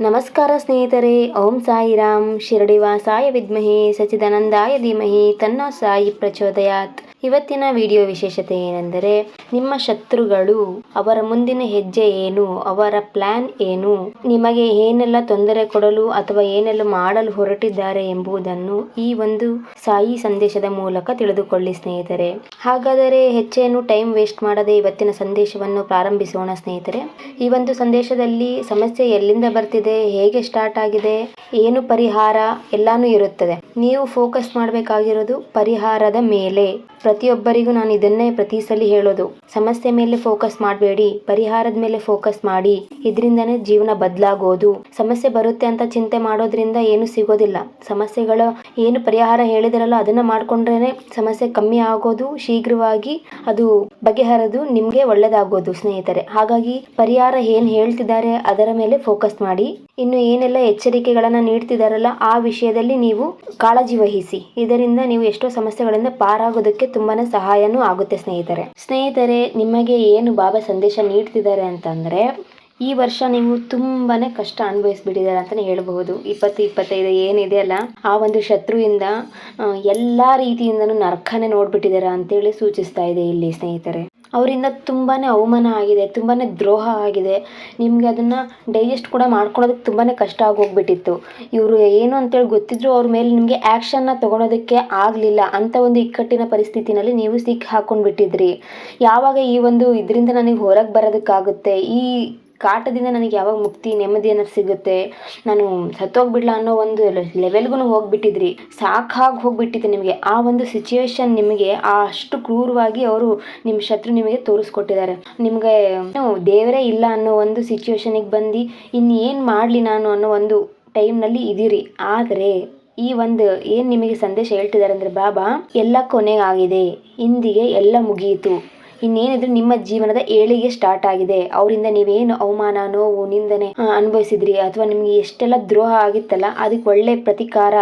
ನಮಸ್ಕಾರ ಸ್ನೇಹಿತರೆ ಓಂ ಸಾಯಿರಾಮ್. ಶಿರಡಿವಾಸಾಯ ವಿದ್ಮಹೇ ಸಚಿದಾನಂದಾಯ ಧೀಮಹಿ. ತನ್ನ ಸಾಯಿ ಪ್ರಚೋದಯಾತ್. ಇವತ್ತಿನ ವಿಡಿಯೋ ವಿಶೇಷತೆ ಏನೆಂದರೆ, ನಿಮ್ಮ ಶತ್ರುಗಳು ಅವರ ಮುಂದಿನ ಹೆಜ್ಜೆ ಏನು, ಅವರ ಪ್ಲಾನ್ ಏನು, ನಿಮಗೆ ಏನೆಲ್ಲ ತೊಂದರೆ ಕೊಡಲು ಅಥವಾ ಏನೆಲ್ಲ ಮಾಡಲು ಹೊರಟಿದ್ದಾರೆ ಎಂಬುದನ್ನು ಈ ಒಂದು ಸಾಯಿ ಸಂದೇಶದ ಮೂಲಕ ತಿಳಿದುಕೊಳ್ಳಿ ಸ್ನೇಹಿತರೆ. ಹಾಗಾದರೆ ಹೆಚ್ಚೇನು ಟೈಮ್ ವೇಸ್ಟ್ ಮಾಡದೆ ಇವತ್ತಿನ ಸಂದೇಶವನ್ನು ಪ್ರಾರಂಭಿಸೋಣ ಸ್ನೇಹಿತರೆ. ಈ ಒಂದು ಸಂದೇಶದಲ್ಲಿ ಸಮಸ್ಯೆ ಎಲ್ಲಿಂದ ಬರ್ತಿದೆ, ಹೇಗೆ ಸ್ಟಾರ್ಟ್ ಆಗಿದೆ, ಏನು ಪರಿಹಾರ, ಎಲ್ಲಾನು ಇರುತ್ತದೆ. ನೀವು ಫೋಕಸ್ ಮಾಡಬೇಕಾಗಿರೋದು ಪರಿಹಾರದ ಮೇಲೆ. ಪ್ರತಿಯೊಬ್ಬರಿಗೂ ನಾನು ಇದನ್ನೇ ಪ್ರತಿ ಸಲ ಹೇಳೋದು. ಸಮಸ್ಯೆ ಮೇಲೆ ಫೋಕಸ್ ಮಾಡಬೇಡಿ, ಪರಿಹಾರದ ಮೇಲೆ ಫೋಕಸ್ ಮಾಡಿ, ಇದರಿಂದನೇ ಜೀವನ ಬದಲಾಗೋದು. ಸಮಸ್ಯೆ ಬರುತ್ತೆ ಅಂತ ಚಿಂತೆ ಮಾಡೋದ್ರಿಂದ ಏನು ಸಿಗೋದಿಲ್ಲ. ಸಮಸ್ಯೆಗಳ ಏನು ಪರಿಹಾರ ಹೇಳಿದಿರಲ್ಲ ಅದನ್ನ ಮಾಡ್ಕೊಂಡ್ರೇನೆ ಸಮಸ್ಯೆ ಕಮ್ಮಿ ಆಗೋದು, ಶೀಘ್ರವಾಗಿ ಅದು ಬಗೆಹರದು ನಿಮ್ಗೆ ಒಳ್ಳೇದಾಗೋದು ಸ್ನೇಹಿತರೆ. ಹಾಗಾಗಿ ಪರಿಹಾರ ಏನ್ ಹೇಳ್ತಿದ್ದಾರೆ ಅದರ ಮೇಲೆ ಫೋಕಸ್ ಮಾಡಿ. ಇನ್ನು ಏನೆಲ್ಲ ಎಚ್ಚರಿಕೆಗಳನ್ನ ನೀಡ್ತಿದಾರಲ್ಲ ಆ ವಿಷಯದಲ್ಲಿ ನೀವು ಕಾಳಜಿ ವಹಿಸಿ. ಇದರಿಂದ ನೀವು ಎಷ್ಟೋ ಸಮಸ್ಯೆಗಳಿಂದ ಪಾರಾಗೋದಕ್ಕೆ ತುಂಬಾನೇ ಸಹಾಯನೂ ಆಗುತ್ತೆ ಸ್ನೇಹಿತರೆ. ಸ್ನೇಹಿತರೆ, ನಿಮಗೆ ಏನು ಬಾಬಾ ಸಂದೇಶ ನೀಡ್ತಿದ್ದಾರೆ ಅಂತಂದ್ರೆ, ಈ ವರ್ಷ ನೀವು ತುಂಬಾನೇ ಕಷ್ಟ ಅನುಭವಿಸ್ಬಿಟ್ಟಿದ್ದಾರೆ ಅಂತಲೇ ಹೇಳಬಹುದು. ಇಪ್ಪತ್ತು, ಇಪ್ಪತ್ತೈದು ಏನಿದೆ ಅಲ್ಲ, ಆ ಒಂದು ಶತ್ರುವಿಂದ ಎಲ್ಲ ರೀತಿಯಿಂದನೂ ನರ್ಕನೇ ನೋಡ್ಬಿಟ್ಟಿದ್ದೀರಾ ಅಂತೇಳಿ ಸೂಚಿಸ್ತಾ ಇದೆ ಇಲ್ಲಿ ಸ್ನೇಹಿತರೆ. ಅವರಿಂದ ತುಂಬಾ ಅವಮಾನ ಆಗಿದೆ ತುಂಬಾ ದ್ರೋಹ ಆಗಿದೆ. ನಿಮಗೆ ಅದನ್ನು ಡೈಜೆಸ್ಟ್ ಕೂಡ ಮಾಡ್ಕೊಳೋದಕ್ಕೆ ತುಂಬಾ ಕಷ್ಟ ಆಗೋಗ್ಬಿಟ್ಟಿತ್ತು. ಇವರು ಏನು ಅಂತೇಳಿ ಗೊತ್ತಿದ್ರು ಅವ್ರ ಮೇಲೆ ನಿಮಗೆ ಆ್ಯಕ್ಷನ್ನ ತೊಗೊಳೋದಕ್ಕೆ ಆಗಲಿಲ್ಲ. ಅಂತ ಒಂದು ಇಕ್ಕಟ್ಟಿನ ಪರಿಸ್ಥಿತಿನಲ್ಲಿ ನೀವು ಸಿಕ್ಕಿ ಹಾಕೊಂಡ್ಬಿಟ್ಟಿದ್ರಿ ಯಾವಾಗ ಈ ಒಂದು ಇದರಿಂದ ನನಗೆ ಹೊರಗೆ ಬರೋದಕ್ಕಾಗುತ್ತೆ? ಈ ಕಾಟದಿಂದ ನನಗೆ ಯಾವಾಗ ಮುಕ್ತಿ ನೆಮ್ಮದಿ ಅನ್ನೋದು ಸಿಗುತ್ತೆ? ನಾನು ಸತ್ತೋಗ್ಬಿಡ್ಲಾ ಅನ್ನೋ ಒಂದು ಲೆವೆಲ್ಗೂ ಹೋಗ್ಬಿಟ್ಟಿದ್ರಿ. ಸಾಕಾಗಿ ಹೋಗ್ಬಿಟ್ಟಿದೆ ನಿಮಗೆ. ಆ ಒಂದು ಸಿಚುವೇಶನ್ ನಿಮಗೆ, ಅಷ್ಟು ಕ್ರೂರವಾಗಿ ಅವರು ನಿಮ್ಮ ಶತ್ರು ನಿಮಗೆ ತೋರಿಸ್ಕೊಟ್ಟಿದ್ದಾರೆ. ನಿಮಗೆ ದೇವರೇ ಇಲ್ಲ ಅನ್ನೋ ಒಂದು ಸಿಚುವೇಶನಿಗೆ ಬಂದು ಇನ್ನೇನು ಮಾಡಲಿ ನಾನು ಅನ್ನೋ ಒಂದು ಟೈಮ್ನಲ್ಲಿ ಇದ್ದೀರಿ ಆದರೆ ಈ ಒಂದು ಏನು ನಿಮಗೆ ಸಂದೇಶ ಹೇಳ್ತಿದ್ದಾರೆ ಅಂದರೆ, ಬಾಬಾ, ಎಲ್ಲ ಕೊನೆಗಾಗಿದೆ. ಇಂದಿಗೆ ಎಲ್ಲ ಮುಗಿಯಿತು ಇನ್ನೇನಿದ್ರು ನಿಮ್ಮ ಜೀವನದ ಏಳಿಗೆ ಸ್ಟಾರ್ಟ್ ಆಗಿದೆ. ಅವರಿಂದ ನೀವೇನು ಅವಮಾನ, ನೋವು, ನಿಂದನೆ ಅನುಭವಿಸಿದ್ರಿ? ಅಥವಾ ನಿಮ್ಗೆ ಎಷ್ಟೆಲ್ಲ ದ್ರೋಹ ಆಗಿತ್ತಲ್ಲ, ಅದಕ್ಕೆ ಒಳ್ಳೆ ಪ್ರತಿಕಾರ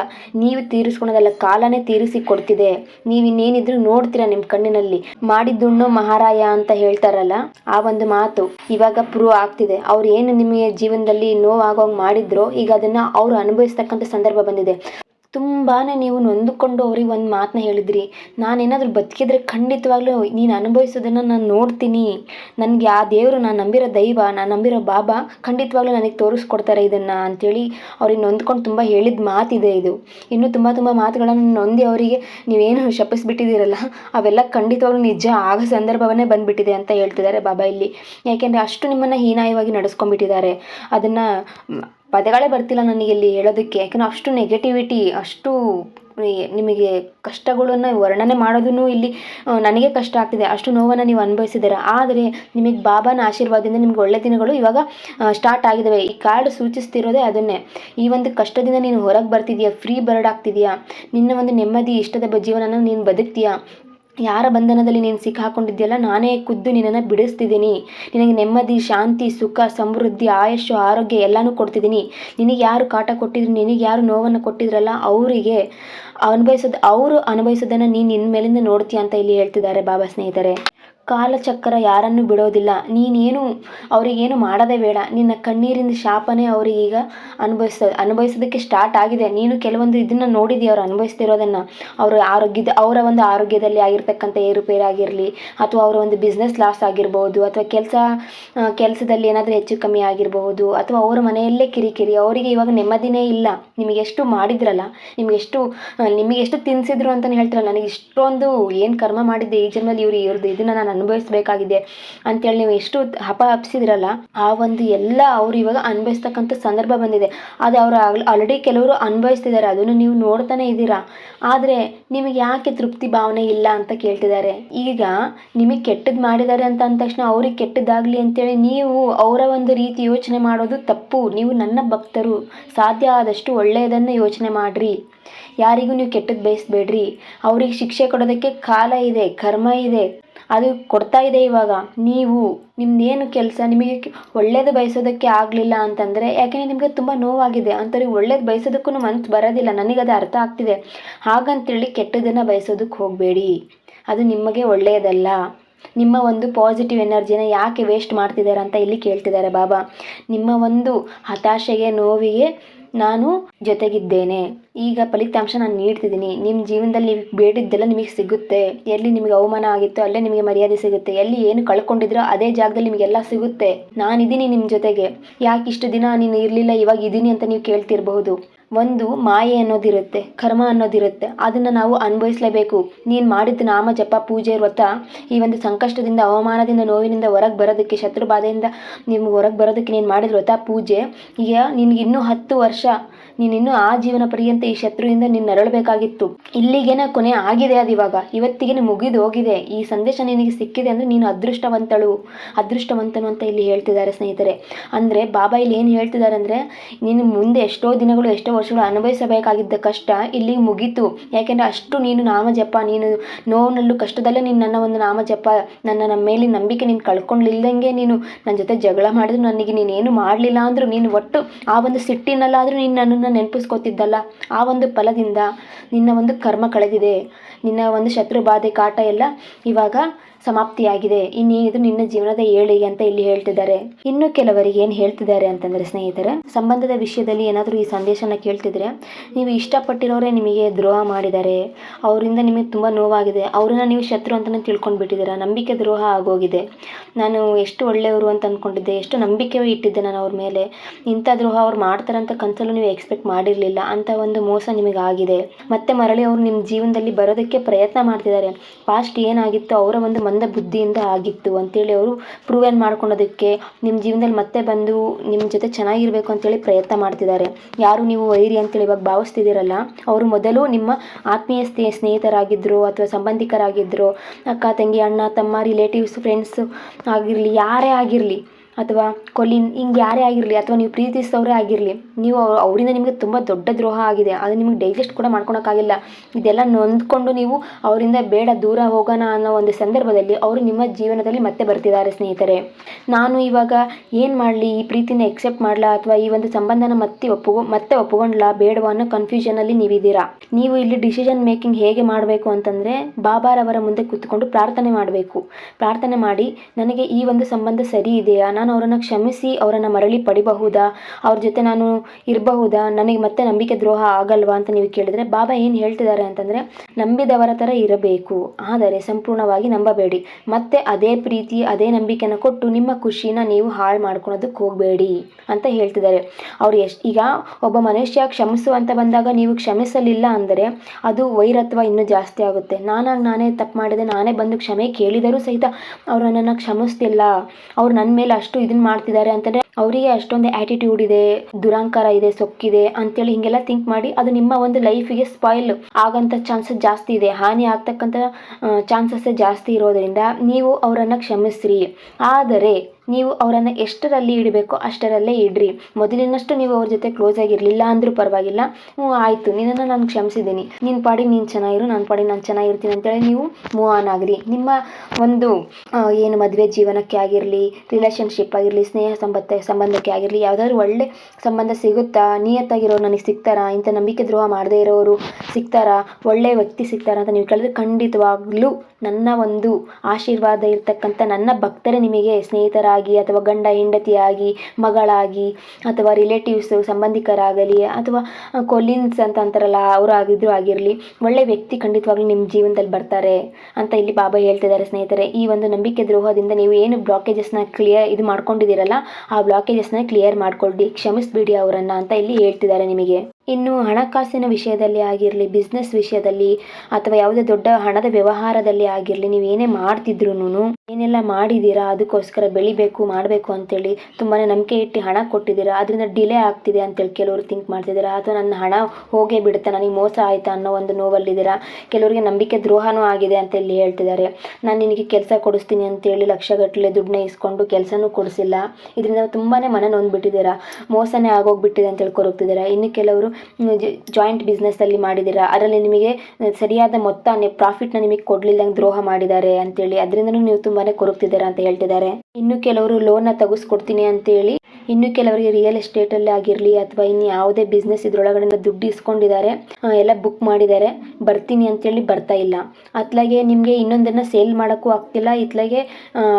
ನೀವು ತೀರಿಸ್ಕೊಳೋದಲ್ಲ ಕಾಲನೇ ತೀರಿಸಿ ಕೊಡ್ತಿದೆ. ನೀವು ಇನ್ನೇನಿದ್ರು ನೋಡ್ತೀರಾ ನಿಮ್ಮ ಕಣ್ಣಿನಲ್ಲಿ? ಮಾಡಿದ್ದುಣ್ಣು ಮಹಾರಾಯ ಅಂತ ಹೇಳ್ತಾರಲ್ಲ, ಆ ಒಂದು ಮಾತು ಇವಾಗ ಪ್ರೂವ್ ಆಗ್ತಿದೆ. ಅವ್ರು ಏನು ನಿಮಗೆ ಜೀವನದಲ್ಲಿ ನೋವಾಗೋ ಮಾಡಿದ್ರು, ಈಗ ಅದನ್ನ ಅವ್ರು ಅನುಭವಿಸ್ತಕ್ಕಂಥ ಸಂದರ್ಭ ಬಂದಿದೆ. ತುಂಬಾನೇ ನೀವು ನೊಂದುಕೊಂಡು ಅವ್ರಿಗೆ ಒಂದು ಮಾತನ್ನ ಹೇಳಿದ್ರಿ. ನಾನೇನಾದರೂ ಬದುಕಿದ್ರೆ ಖಂಡಿತವಾಗ್ಲೂ ನೀನು ಅನುಭವಿಸೋದನ್ನು ನಾನು ನೋಡ್ತೀನಿ. ನನಗೆ ಆ ದೇವರು ನಾನು ನಂಬಿರೋ ದೈವ, ನಾನು ನಂಬಿರೋ ಬಾಬಾ ಖಂಡಿತವಾಗ್ಲೂ ನನಗೆ ತೋರಿಸ್ಕೊಡ್ತಾರೆ ಇದನ್ನು ಅಂಥೇಳಿ ಅವ್ರಿಗೆ ನೊಂದ್ಕೊಂಡು ತುಂಬ ಹೇಳಿದ ಮಾತಿದೆ ಇದು. ಇನ್ನೂ ತುಂಬ ತುಂಬ ಮಾತುಗಳನ್ನು ನೊಂದಿ ಅವರಿಗೆ ನೀವೇನು ಶಪಿಸ್ಬಿಟ್ಟಿದ್ದೀರಲ್ಲ, ಅವೆಲ್ಲ ಖಂಡಿತವಾಗ್ಲೂ ನಿಜ ಆಗ ಸಂದರ್ಭವನ್ನೇ ಬಂದ್ಬಿಟ್ಟಿದೆ ಅಂತ ಹೇಳ್ತಿದ್ದಾರೆ ಬಾಬಾ ಇಲ್ಲಿ. ಯಾಕೆಂದರೆ ಅಷ್ಟು ನಿಮ್ಮನ್ನು ಹೀನಾಯವಾಗಿ ನಡೆಸ್ಕೊಂಡ್ಬಿಟ್ಟಿದ್ದಾರೆ. ಅದನ್ನು ಪದಗಳೇ ಬರ್ತಿಲ್ಲ ನನಗೆ ಇಲ್ಲಿ ಹೇಳೋದಕ್ಕೆ. ಯಾಕಂದ್ರೆ ಅಷ್ಟು ನೆಗೆಟಿವಿಟಿ ಅಷ್ಟು ನಿಮಗೆ ಕಷ್ಟಗಳನ್ನು ವರ್ಣನೆ ಮಾಡೋದನ್ನು ಇಲ್ಲಿ ನನಗೆ ಕಷ್ಟ ಆಗ್ತಿದೆ. ಅಷ್ಟು ನೋವನ್ನು ನೀವು ಅನುಭವಿಸಿದ್ದೀರ? ಆದರೆ ನಿಮಗೆ ಬಾಬಾನ ಆಶೀರ್ವಾದದಿಂದ ನಿಮ್ಗೆ ಒಳ್ಳೆ ದಿನಗಳು ಇವಾಗ ಸ್ಟಾರ್ಟ್ ಆಗಿದ್ದಾವೆ ಈ ಕಾರ್ಡ್ ಸೂಚಿಸ್ತಿರೋದೇ ಅದನ್ನೇ. ಈ ಒಂದು ಕಷ್ಟದಿಂದ ನೀನು ಹೊರಗೆ ಬರ್ತಿದ್ಯಾ? Free bird ಆಗ್ತಿದೆಯಾ? ನಿನ್ನ ಒಂದು ನೆಮ್ಮದಿ ಇಷ್ಟದ ಜೀವನನ ನೀನು ಬದುಕ್ತೀಯಾ? ಯಾರ ಬಂಧನದಲ್ಲಿ ನೀನು ಸಿಕ್ಕಾಕೊಂಡಿದ್ದೀಯಲ್ಲ, ನಾನೇ ಖುದ್ದು ನಿನ್ನನ್ನು ಬಿಡಿಸ್ತಿದ್ದೀನಿ. ನಿನಗೆ ನೆಮ್ಮದಿ, ಶಾಂತಿ, ಸುಖ, ಸಮೃದ್ಧಿ ಆಯುಷ್ಯ ಆರೋಗ್ಯ ಎಲ್ಲನೂ ಕೊಡ್ತಿದ್ದೀನಿ. ನಿನಗೆ ಯಾರು ಕಾಟ ಕೊಟ್ಟಿದ್ರು, ನಿನಗೆ ಯಾರು ನೋವನ್ನು ಕೊಟ್ಟಿದ್ರಲ್ಲ, ಅವರಿಗೆ ಅನುಭವಿಸೋದು ಅವರು ಅನುಭವಿಸೋದನ್ನು ನೀನು ನಿನ್ನ ಮೇಲಿಂದ ನೋಡ್ತೀಯ ಅಂತ ಇಲ್ಲಿ ಹೇಳ್ತಿದ್ದಾರೆ ಬಾಬಾ ಸ್ನೇಹಿತರೆ. ಕಾಲಚಕ್ರ ಯಾರನ್ನು ಬಿಡೋದಿಲ್ಲ. ನೀನೇನು, ಅವರಿಗೇನು ಮಾಡೋದೇ ಬೇಡ. ನಿನ್ನ ಕಣ್ಣೀರಿನ ಶಾಪನೇ ಅವರಿಗೀಗ ಅನುಭವಿಸ, ಅನುಭವಿಸೋದಕ್ಕೆ ಸ್ಟಾರ್ಟ್ ಆಗಿದೆ. ನೀನು ಕೆಲವೊಂದು ಇದನ್ನು ನೋಡಿದೀಯ? ಅವ್ರು ಅನುಭವಿಸ್ತಿರೋದನ್ನು? ಅವರ ಆರೋಗ್ಯದ, ಅವರ ಒಂದು ಆರೋಗ್ಯದಲ್ಲಿ ಆಗಿರ್ತಕ್ಕಂಥ ಏರುಪೇರಾಗಿರಲಿ ಅಥವಾ ಅವರ ಒಂದು ಬಿಸ್ನೆಸ್ ಲಾಸ್ ಆಗಿರ್ಬೋದು ಅಥವಾ ಕೆಲಸ ಕೆಲಸದಲ್ಲಿ ಏನಾದರೂ ಹೆಚ್ಚು ಕಮ್ಮಿ ಆಗಿರಬಹುದು, ಅಥವಾ ಅವರ ಮನೆಯಲ್ಲೇ ಕಿರಿಕಿರಿ, ಅವರಿಗೆ ಇವಾಗ ನೆಮ್ಮದಿನೇ ಇಲ್ಲ. ನಿಮಗೆಷ್ಟು ಮಾಡಿದ್ರಲ್ಲ ನಿಮಗೆಷ್ಟು ನಿಮಗೆಷ್ಟು ತಿನ್ನಿಸಿದ್ರು ಅಂತಲೇ ಹೇಳ್ತಾರಲ್ಲ, ನನಗೆ ಇಷ್ಟೊಂದು ಏನು ಕರ್ಮ ಮಾಡಿದ್ದೆ, ಈ ಜನ್ಮದಲ್ಲಿ ಇವರು ಇವ್ರದ್ದು ಇದನ್ನು ನಾನು ಅನುಭವಿಸ್ಬೇಕಾಗಿದೆ. ಅಂತೇಳಿ ನೀವು ಎಷ್ಟು ಹಪ ಹಪ್ಸಿದ್ರಲ್ಲ, ಆ ಒಂದು ಎಲ್ಲ ಅವ್ರು ಇವಾಗ ಅನುಭವಿಸ್ತಕ್ಕಂಥ ಸಂದರ್ಭ ಬಂದಿದೆ. ಅದು ಅವರು ಆಲ್ರೆಡಿ ಕೆಲವರು ಅನುಭವಿಸ್ತಿದ್ದಾರೆ. ಅದನ್ನು ನೀವು ನೋಡ್ತಾನೆ ಇದ್ದೀರಾ? ಆದರೆ ನಿಮಗೆ ಯಾಕೆ ತೃಪ್ತಿ ಭಾವನೆ ಇಲ್ಲ ಅಂತ ಕೇಳ್ತಿದ್ದಾರೆ. ಈಗ ನಿಮಗೆ ಕೆಟ್ಟದ್ದು ಮಾಡಿದ್ದಾರೆ ಅಂತ ಅಂದ ತಕ್ಷಣ ಅವ್ರಿಗೆ ಕೆಟ್ಟದ್ದಾಗಲಿ ಅಂತೇಳಿ ನೀವು ಅವರ ಒಂದು ರೀತಿ ಯೋಚನೆ ಮಾಡೋದು ತಪ್ಪು. ನೀವು ನನ್ನ ಭಕ್ತರು. ಸಾಧ್ಯ ಆದಷ್ಟು ಒಳ್ಳೆಯದನ್ನು ಯೋಚನೆ ಮಾಡಿರಿ. ಯಾರಿಗೂ ನೀವು ಕೆಟ್ಟದ್ದು ಬಯಸಬೇಡ್ರಿ. ಅವ್ರಿಗೆ ಶಿಕ್ಷೆ ಕೊಡೋದಕ್ಕೆ ಕಾಲ ಇದೆ, ಕರ್ಮ ಇದೆ. ಅದು ಕೊಡ್ತಾ ಇದೆ ಇವಾಗ. ನೀವು ನಿಮ್ದೇನು ಕೆಲಸ ನಿಮಗೆ ಒಳ್ಳೇದು ಬಯಸೋದಕ್ಕೆ ಆಗಲಿಲ್ಲ ಅಂತಂದರೆ, ಯಾಕೆಂದರೆ ನಿಮಗೆ ತುಂಬ ನೋವಾಗಿದೆ. ಅಂಥವ್ರಿಗೆ ಒಳ್ಳೇದು ಬಯಸೋದಕ್ಕೂ ಮನಸ್ಸು ಬರೋದಿಲ್ಲ. ನನಗೆ ಅದು ಅರ್ಥ ಆಗ್ತಿದೆ. ಹಾಗಂತೇಳಿ ಕೆಟ್ಟದನ್ನು ಬಯಸೋದಕ್ಕೆ ಹೋಗಬೇಡಿ. ಅದು ನಿಮಗೆ ಒಳ್ಳೆಯದಲ್ಲ. ನಿಮ್ಮ ಒಂದು ಪಾಸಿಟಿವ್ ಎನರ್ಜಿನ ಯಾಕೆ ವೇಸ್ಟ್ ಮಾಡ್ತಿದ್ದಾರೆ ಅಂತ ಇಲ್ಲಿ ಕೇಳ್ತಿದ್ದಾರೆ ಬಾಬಾ. ನಿಮ್ಮ ಒಂದು ಹತಾಶೆಗೆ, ನೋವಿಗೆ ನಾನು ಜೊತೆಗಿದ್ದೇನೆ. ಈಗ ಫಲಿತಾಂಶ ನಾನು ನೀಡ್ತಿದ್ದೀನಿ. ನಿಮ್ಮ ಜೀವನದಲ್ಲಿ ನೀವು ಬೇಡಿದ್ದೆಲ್ಲ ನಿಮಗೆ ಸಿಗುತ್ತೆ. ಎಲ್ಲಿ ನಿಮಗೆ ಅವಮಾನ ಆಗಿತ್ತೋ ಅಲ್ಲೇ ನಿಮಗೆ ಮರ್ಯಾದೆ ಸಿಗುತ್ತೆ. ಎಲ್ಲಿ ಏನು ಕಳ್ಕೊಂಡಿದ್ರೋ ಅದೇ ಜಾಗದಲ್ಲಿ ನಿಮಗೆಲ್ಲ ಸಿಗುತ್ತೆ. ನಾನಿದ್ದೀನಿ ನಿಮ್ಮ ಜೊತೆಗೆ. ಯಾಕೆ ಇಷ್ಟು ದಿನ ನೀನು ಇರಲಿಲ್ಲ, ಇವಾಗ ಇದ್ದೀನಿ ಅಂತ ನೀವು ಕೇಳ್ತಿರಬಹುದು. ಒಂದು ಮಾಯೆ ಅನ್ನೋದಿರುತ್ತೆ, ಕರ್ಮ ಅನ್ನೋದಿರುತ್ತೆ. ಅದನ್ನು ನಾವು ಅನುಭವಿಸಲೇಬೇಕು. ನೀನು ಮಾಡಿದ ನಾಮ ಜಪ, ಪೂಜೆ, ವ್ರತ ಈ ಒಂದು ಸಂಕಷ್ಟದಿಂದ, ಅವಮಾನದಿಂದ, ನೋವಿನಿಂದ ಹೊರಗೆ ಬರೋದಕ್ಕೆ ಶತ್ರು ಬಾಧೆಯಿಂದ ನಿಮ್ಗೆ ಹೊರಗೆ ಬರೋದಕ್ಕೆ ನೀನು ಮಾಡಿದ ವ್ರತ, ಪೂಜೆ, ಈಗ ನಿನ್ಗೆ ಇನ್ನೂ ಹತ್ತು ವರ್ಷ ನೀನು ಇನ್ನೂ ಆ ಜೀವನ ಪರ್ಯಂತ ಈ ಶತ್ರುವಿಂದ ನೀನು ನರಳಬೇಕಾಗಿತ್ತು ಇಲ್ಲಿಗೇನ ಕೊನೆ ಆಗಿದೆ ಅದು ಇವಾಗ. ಇವತ್ತಿಗೆ ಮುಗಿದು ಹೋಗಿದೆ. ಈ ಸಂದೇಶ ನಿನಗೆ ಸಿಕ್ಕಿದೆ ಅಂದರೆ ನೀನು ಅದೃಷ್ಟವಂತಳು. ಅದೃಷ್ಟವಂತನು ಅಂತ ಇಲ್ಲಿ ಹೇಳ್ತಿದ್ದಾರೆ ಸ್ನೇಹಿತರೆ. ಅಂದರೆ ಬಾಬಾ ಇಲ್ಲಿ ಏನು ಹೇಳ್ತಿದ್ದಾರೆ ಅಂದರೆ, ನೀನು ಮುಂದೆ ಎಷ್ಟೋ ದಿನಗಳು, ಎಷ್ಟೋ ವರ್ಷಗಳು ಅನುಭವಿಸಬೇಕಾಗಿದ್ದ ಕಷ್ಟ ಇಲ್ಲಿಗೆ ಮುಗೀತು. ಯಾಕೆಂದರೆ ಅಷ್ಟು ನೀನು ನಾಮ ಜಪ ನೀನು ನೋವಿನಲ್ಲೂ ಕಷ್ಟದಲ್ಲೇ ನೀನು ನನ್ನ ಒಂದು ನಾಮ ಜಪ ನನ್ನ ನಮ್ಮ ಮೇಲೆ ನಂಬಿಕೆ ನೀನು ಕಳ್ಕೊಂಡಿಲ್ದಂಗೆ ನೀನು ನನ್ನ ಜೊತೆ ಜಗಳ ಮಾಡಿದ್ರು. ನನಗೆ ನೀನೇನು ಮಾಡಲಿಲ್ಲ ಅಂದರೂ ನೀನು ಒಟ್ಟು ಆ ಒಂದು ಸಿಟ್ಟಿನಲ್ಲಾದರೂ ನೀನು ನನ್ನನ್ನು ನೆನಪಿಸ್ಕೋತಿದ್ದಲ್ಲ, ಆ ಒಂದು ಫಲದಿಂದ ನಿನ್ನ ಒಂದು ಕರ್ಮ ಕಳೆದಿದೆ. ನಿನ್ನ ಒಂದು ಶತ್ರು ಬಾಧೆ ಕಾಟ ಎಲ್ಲ ಇವಾಗ ಸಮಾಪ್ತಿಯಾಗಿದೆ. ಇನ್ನೇನಿದು ನಿನ್ನ ಜೀವನದ ಏಳಿಗೆ ಅಂತ ಇಲ್ಲಿ ಹೇಳ್ತಿದ್ದಾರೆ. ಇನ್ನು ಕೆಲವರಿಗೆ ಏನು ಹೇಳ್ತಿದ್ದಾರೆ ಅಂತಂದ್ರೆ ಸ್ನೇಹಿತರೆ, ಸಂಬಂಧದ ವಿಷಯದಲ್ಲಿ ಏನಾದರೂ ಈ ಸಂದೇಶನ ಕೇಳ್ತಿದ್ರೆ, ನೀವು ಇಷ್ಟಪಟ್ಟಿರೋರೇ ನಿಮಗೆ ದ್ರೋಹ ಮಾಡಿದ್ದಾರೆ. ಅವರಿಂದ ನಿಮಗೆ ತುಂಬ ನೋವಾಗಿದೆ. ಅವ್ರನ್ನ ನೀವು ಶತ್ರು ಅಂತಲೇ ತಿಳ್ಕೊಂಡು ಬಿಟ್ಟಿದ್ದೀರಾ ನಂಬಿಕೆ ದ್ರೋಹ ಆಗೋಗಿದೆ. ನಾನು ಎಷ್ಟು ಒಳ್ಳೆಯವರು ಅಂತ ಅಂದ್ಕೊಂಡಿದ್ದೆ ಎಷ್ಟು ನಂಬಿಕೆ ಇಟ್ಟಿದ್ದೆ ನಾನು ಅವ್ರ ಮೇಲೆ. ಇಂಥ ದ್ರೋಹ ಅವ್ರು ಮಾಡ್ತಾರಂತ ಕನಸಲ್ಲೂ ನೀವು ಎಕ್ಸ್ಪೆಕ್ಟ್ ಮಾಡಿರಲಿಲ್ಲ. ಅಂತ ಒಂದು ಮೋಸ ನಿಮಗೆ ಆಗಿದೆ ಮತ್ತೆ ಮರಳಿ ಅವರು ನಿಮ್ಮ ಜೀವನದಲ್ಲಿ ಬರೋದಕ್ಕೆ ಪ್ರಯತ್ನ ಮಾಡ್ತಿದ್ದಾರೆ. ಪಾಸ್ಟ್ ಏನಾಗಿತ್ತು ಅವರ ಒಂದು ಮಂದ ಬುದ್ಧಿಯಿಂದ ಆಗಿತ್ತು ಅಂತೇಳಿ ಅವರು ಪ್ರೂವನ್ ಮಾಡ್ಕೊಳ್ಳೋದಕ್ಕೆ ನಿಮ್ಮ ಜೀವನದಲ್ಲಿ ಮತ್ತೆ ಬಂದು ನಿಮ್ಮ ಜೊತೆ ಚೆನ್ನಾಗಿರಬೇಕು ಅಂತೇಳಿ ಪ್ರಯತ್ನ ಮಾಡ್ತಿದ್ದಾರೆ. ಯಾರು ನೀವು ವೈರಿ ಅಂತೇಳಿ ಇವಾಗ ಭಾವಿಸ್ತಿದ್ದೀರಲ್ಲ, ಅವರು ಮೊದಲು ನಿಮ್ಮ ಆತ್ಮೀಯ ಸ್ನೇ ಸ್ನೇಹಿತರಾಗಿದ್ದರು ಅಥವಾ ಸಂಬಂಧಿಕರಾಗಿದ್ದರು ಅಕ್ಕ, ತಂಗಿ, ಅಣ್ಣ, ತಮ್ಮ ರಿಲೇಟಿವ್ಸ್ ಫ್ರೆಂಡ್ಸ್ ಆಗಿರಲಿ, ಯಾರೇ ಆಗಿರಲಿ ಅಥವಾ ಕೊಲಿನ್ ಹಿಂಗೆ ಯಾರೇ ಆಗಿರಲಿ ಅಥವಾ ನೀವು ಪ್ರೀತಿಸಿದವರೇ ಆಗಿರಲಿ, ನೀವು ಅವ್ರ- ಅವರಿಂದ ನಿಮಗೆ ತುಂಬ ದೊಡ್ಡ ದ್ರೋಹ ಆಗಿದೆ. ಅದು ನಿಮಗೆ ಡೈಜೆಸ್ಟ್ ಕೂಡ ಮಾಡ್ಕೊಳಕ್ಕಾಗಿಲ್ಲ. ಇದೆಲ್ಲ ನೊಂದ್ಕೊಂಡು ನೀವು ಅವರಿಂದ ಬೇಡ ದೂರ ಹೋಗೋಣ ಅನ್ನೋ ಒಂದು ಸಂದರ್ಭದಲ್ಲಿ ಅವರು ನಿಮ್ಮ ಜೀವನದಲ್ಲಿ ಮತ್ತೆ ಬರ್ತಿದ್ದಾರೆ ಸ್ನೇಹಿತರೆ. ನಾನು ಇವಾಗ ಏನು ಮಾಡಲಿ? ಈ ಪ್ರೀತಿನ ಎಕ್ಸೆಪ್ಟ್ ಮಾಡಲಾ? ಅಥವಾ ಈ ಒಂದು ಸಂಬಂಧನ ಮತ್ತೆ ಒಪ್ಪು, ಮತ್ತೆ ಒಪ್ಪಿಕೊಂಡ್ಲಾ? ಬೇಡವಾ? ಅನ್ನೋ ಕನ್ಫ್ಯೂಷನಲ್ಲಿ ನೀವಿದ್ದೀರಾ? ನೀವು ಇಲ್ಲಿ ಡಿಸಿಷನ್ ಮೇಕಿಂಗ್ ಹೇಗೆ ಮಾಡಬೇಕು ಅಂತಂದರೆ ಬಾಬಾರವರ ಮುಂದೆ ಕೂತ್ಕೊಂಡು ಪ್ರಾರ್ಥನೆ ಮಾಡಬೇಕು. ಪ್ರಾರ್ಥನೆ ಮಾಡಿ, ನನಗೆ ಈ ಒಂದು ಸಂಬಂಧ ಸರಿ ಇದೆಯಾ? ಅವರನ್ನು ಕ್ಷಮಿಸಿ, ಅವರನ್ನು ಮರಳಿ ಪಡಿಬಹುದಾ? ಅವ್ರ ಜೊತೆ ನಾನು ಇರಬಹುದಾ? ನನಗೆ ಮತ್ತೆ ನಂಬಿಕೆ ದ್ರೋಹ ಆಗಲ್ವಾ ಅಂತ ನೀವು ಕೇಳಿದರೆ, ಬಾಬಾ ಏನು ಹೇಳ್ತಿದ್ದಾರೆ ಅಂತಂದರೆ, ನಂಬಿದವರ ಥರ ಇರಬೇಕು. ಆದರೆ ಸಂಪೂರ್ಣವಾಗಿ ನಂಬಬೇಡಿ. ಮತ್ತೆ ಅದೇ ಪ್ರೀತಿ, ಅದೇ ನಂಬಿಕೆನ ಕೊಟ್ಟು ನಿಮ್ಮ ಖುಷಿನ ನೀವು ಹಾಳು ಮಾಡ್ಕೊಳೋದಕ್ಕೆ ಹೋಗಬೇಡಿ ಅಂತ ಹೇಳ್ತಿದ್ದಾರೆ. ಅವ್ರು ಎಷ್ಟು, ಈಗ ಒಬ್ಬ ಮನುಷ್ಯ ಕ್ಷಮಿಸು ಅಂತ ಬಂದಾಗ ನೀವು ಕ್ಷಮಿಸಲಿಲ್ಲ ಅಂದರೆ ಅದು ವೈರತ್ವ ಇನ್ನೂ ಜಾಸ್ತಿ ಆಗುತ್ತೆ. ನಾನಾಗಿ ನಾನೇ ತಪ್ಪು ಮಾಡಿದೆ, ನಾನೇ ಬಂದು ಕ್ಷಮೆ ಕೇಳಿದರೂ ಸಹಿತ ಅವ್ರು ನನ್ನನ್ನು ಕ್ಷಮಿಸ್ತಿಲ್ಲ. ಅವ್ರು ನನ್ನ ಮೇಲೆ ಅಷ್ಟು ಇದನ್ನ ಮಾಡ್ತಿದ್ದಾರೆ ಅಂತಂದ್ರೆ ಅವರಿಗೆ ಅಷ್ಟೊಂದು ಆಟಿಟ್ಯೂಡ್ ಇದೆ, ದುರಾಂಕಾರ ಇದೆ, ಸೊಕ್ಕಿದೆ ಅಂತೇಳಿ ಹಿಂಗೆಲ್ಲ ಥಿಂಕ್ ಮಾಡಿ ಅದು ನಿಮ್ಮ ಒಂದು ಲೈಫಿಗೆ ಸ್ಪಾಯ್ಲ್ ಆಗಂತ ಚಾನ್ಸಸ್ ಜಾಸ್ತಿ ಇದೆ. ಹಾನಿ ಆಗ್ತಕ್ಕಂಥ ಚಾನ್ಸಸ್ ಜಾಸ್ತಿ ಇರೋದರಿಂದ ನೀವು ಅವರನ್ನು ಕ್ಷಮಿಸ್ರಿ. ಆದರೆ ನೀವು ಅವರನ್ನು ಎಷ್ಟರಲ್ಲಿ ಇಡಬೇಕೋ ಅಷ್ಟರಲ್ಲೇ ಇಡ್ರಿ. ಮೊದಲಿನಷ್ಟು ನೀವು ಅವ್ರ ಜೊತೆ ಕ್ಲೋಸ್ ಆಗಿರಲಿಲ್ಲ ಅಂದರೂ ಪರವಾಗಿಲ್ಲ. ಹ್ಞೂ ಆಯಿತು. ನಿನ್ನನ್ನು ನಾನು ಕ್ಷಮಿಸಿದ್ದೀನಿ. ನಿನ್ನ ಪಾಡಿ, ನೀನು ಚೆನ್ನಾಗಿರು. ನನ್ನ ಪಾಡಿ, ನಾನು ಚೆನ್ನಾಗಿರ್ತೀನಿ ಅಂತೇಳಿ ನೀವು ಮೂವ್ ಆನ್ ಆಗಿರಿ. ನಿಮ್ಮ ಒಂದು ಏನು ಮದುವೆ ಜೀವನಕ್ಕೆ ಆಗಿರಲಿ ರಿಲೇಷನ್ಶಿಪ್ ಆಗಿರಲಿ, ಸ್ನೇಹ ಸಂಬಂಧ, ಸಂಬಂಧಕ್ಕೆ ಆಗಿರಲಿ, ಯಾವುದಾದ್ರು ಒಳ್ಳೆ ಸಂಬಂಧ ಸಿಗುತ್ತಾ? ನಿಯತ್ತಾಗಿರೋರು ನನಗೆ ಸಿಗ್ತಾರಾ? ಇಂಥ ನಂಬಿಕೆ ದ್ರೋಹ ಮಾಡದೇ ಇರೋರು ಸಿಗ್ತಾರಾ? ಒಳ್ಳೆಯ ವ್ಯಕ್ತಿ ಸಿಗ್ತಾರಾ ಅಂತ ನೀವು ಕೇಳಿದ್ರೆ ಖಂಡಿತವಾಗ್ಲೂ ನನ್ನ ಒಂದು ಆಶೀರ್ವಾದ ಇರ್ತಕ್ಕಂಥ ನನ್ನ ಭಕ್ತರೇ ನಿಮಗೆ ಸ್ನೇಹಿತರಾಗಿ ಅಥವಾ ಗಂಡ ಹೆಂಡತಿಯಾಗಿ, ಮಗಳಾಗಿ ಅಥವಾ ರಿಲೇಟಿವ್ಸ್ ಸಂಬಂಧಿಕರಾಗಲಿ ಅಥವಾ ಕೊಲಿನ್ಸ್ ಅಂತ ಅಂತಾರಲ್ಲ, ಅವರು ಆಗಿದ್ರು ಆಗಿರಲಿ, ಒಳ್ಳೆ ವ್ಯಕ್ತಿ ಖಂಡಿತವಾಗ್ಲೂ ನಿಮ್ಮ ಜೀವನದಲ್ಲಿ ಬರ್ತಾರೆ ಅಂತ ಇಲ್ಲಿ ಬಾಬಾ ಹೇಳ್ತಿದ್ದಾರೆ ಸ್ನೇಹಿತರೆ. ಈ ಒಂದು ನಂಬಿಕೆ ದ್ರೋಹದಿಂದ ನೀವು ಏನು ಬ್ಲಾಕೇಜಸ್ನ ಕ್ಲಿಯರ್ ಇದು ಮಾಡ್ಕೊಂಡಿದ್ದೀರಲ್ಲ, ಆ ಬ್ಲಾಕೇಜಸ್ನ ಕ್ಲಿಯರ್ ಮಾಡ್ಕೊಳ್ಳಿ ಕ್ಷಮಿಸ್ಬಿಡಿ ಅವರನ್ನು ಅಂತ ಇಲ್ಲಿ ಹೇಳ್ತಿದ್ದಾರೆ ನಿಮಗೆ. ಇನ್ನು ಹಣಕಾಸಿನ ವಿಷಯದಲ್ಲಿ ಆಗಿರಲಿ ಬಿಸ್ನೆಸ್ ವಿಷಯದಲ್ಲಿ ಅಥವಾ ಯಾವುದೇ ದೊಡ್ಡ ಹಣದ ವ್ಯವಹಾರದಲ್ಲಿ ಆಗಿರಲಿ, ನೀವು ಏನೇ ಮಾಡ್ತಿದ್ರು ಏನೆಲ್ಲ ಮಾಡಿದ್ದೀರಾ, ಅದಕ್ಕೋಸ್ಕರ ಬೆಳಿಬೇಕು, ಮಾಡಬೇಕು ಅಂತೇಳಿ ತುಂಬಾ ನಂಬಿಕೆ ಇಟ್ಟು ಹಣ ಕೊಟ್ಟಿದ್ದೀರಾ, ಅದರಿಂದ ಡಿಲೇ ಆಗ್ತಿದೆ ಅಂತೇಳಿ ಕೆಲವರು ಥಿಂಕ್ ಮಾಡ್ತಿದ್ದೀರಾ, ಅಥವಾ ನನ್ನ ಹಣ ಹೋಗೇ ಬಿಡುತ್ತೆ ನನಗೆ ಮೋಸ ಆಯ್ತಾ ಅನ್ನೋ ಒಂದು ನೋವಲ್ಲಿದ್ದೀರಾ, ಕೆಲವರಿಗೆ ನಂಬಿಕೆ ದ್ರೋಹನೂ ಆಗಿದೆ ಅಂತ ಇಲ್ಲಿ ಹೇಳ್ತಿದ್ದಾರೆ. ನಾನು ನಿನಗೆ ಕೆಲಸ ಕೊಡಿಸ್ತೀನಿ ಅಂತೇಳಿ ಲಕ್ಷಗಟ್ಟಲೆ ದುಡ್ಡನ್ನ ಇಸ್ಕೊಂಡು ಕೆಲಸನೂ ಕೊಡಿಸಿಲ್ಲ. ಇದರಿಂದ ತುಂಬಾ ಮನ ನೊಂದ್ಬಿಟ್ಟಿದ್ದೀರಾ ಮೋಸನೇ ಆಗೋಗ್ಬಿಟ್ಟಿದೆ ಅಂತೇಳಿ ಕೊರಗ್ತಿದ್ದೀರಾ. ಇನ್ನು ಕೆಲವರು ಜಾಯಿಂಟ್ ಬಿಸ್ನೆಸ್ಸಲ್ಲಿ ಮಾಡಿದ್ದೀರಾ? ಅದರಲ್ಲಿ ನಿಮಗೆ ಸರಿಯಾದ ಮೊತ್ತ ಪ್ರಾಫಿಟ್ನ ನಿಮಗೆ ಕೊಡಲಿಲ್ಲಂಗೆ ದ್ರೋಹ ಮಾಡಿದ್ದಾರೆ ಅಂತೇಳಿ. ಅದರಿಂದನೂ ನೀವು ತುಂಬಾ ಕೊರಗ್ತಿದ್ದೀರಾ ಅಂತ ಹೇಳ್ತಿದ್ದಾರೆ. ಇನ್ನು ಕೆಲವರು ಲೋನ್ನ ತೆಗೆಸ್ಕೊಡ್ತೀನಿ ಅಂತೇಳಿ, ಇನ್ನು ಕೆಲವರಿಗೆ ರಿಯಲ್ ಎಸ್ಟೇಟಲ್ಲಿ ಆಗಿರಲಿ ಅಥವಾ ಇನ್ನು ಯಾವುದೇ ಬಿಸ್ನೆಸ್ ಇದ್ರೊಳಗಡೆ ದುಡ್ಡು ಇಸ್ಕೊಂಡಿದ್ದಾರೆ ಎಲ್ಲ ಬುಕ್ ಮಾಡಿದ್ದಾರೆ, ಬರ್ತೀನಿ ಅಂತೇಳಿ ಬರ್ತಾ ಇಲ್ಲ. ಅತ್ಲಾಗೆ ನಿಮಗೆ ಇನ್ನೊಂದನ್ನು ಸೇಲ್ ಮಾಡೋಕ್ಕೂ ಆಗ್ತಿಲ್ಲ, ಇತ್ಲಾಗೆ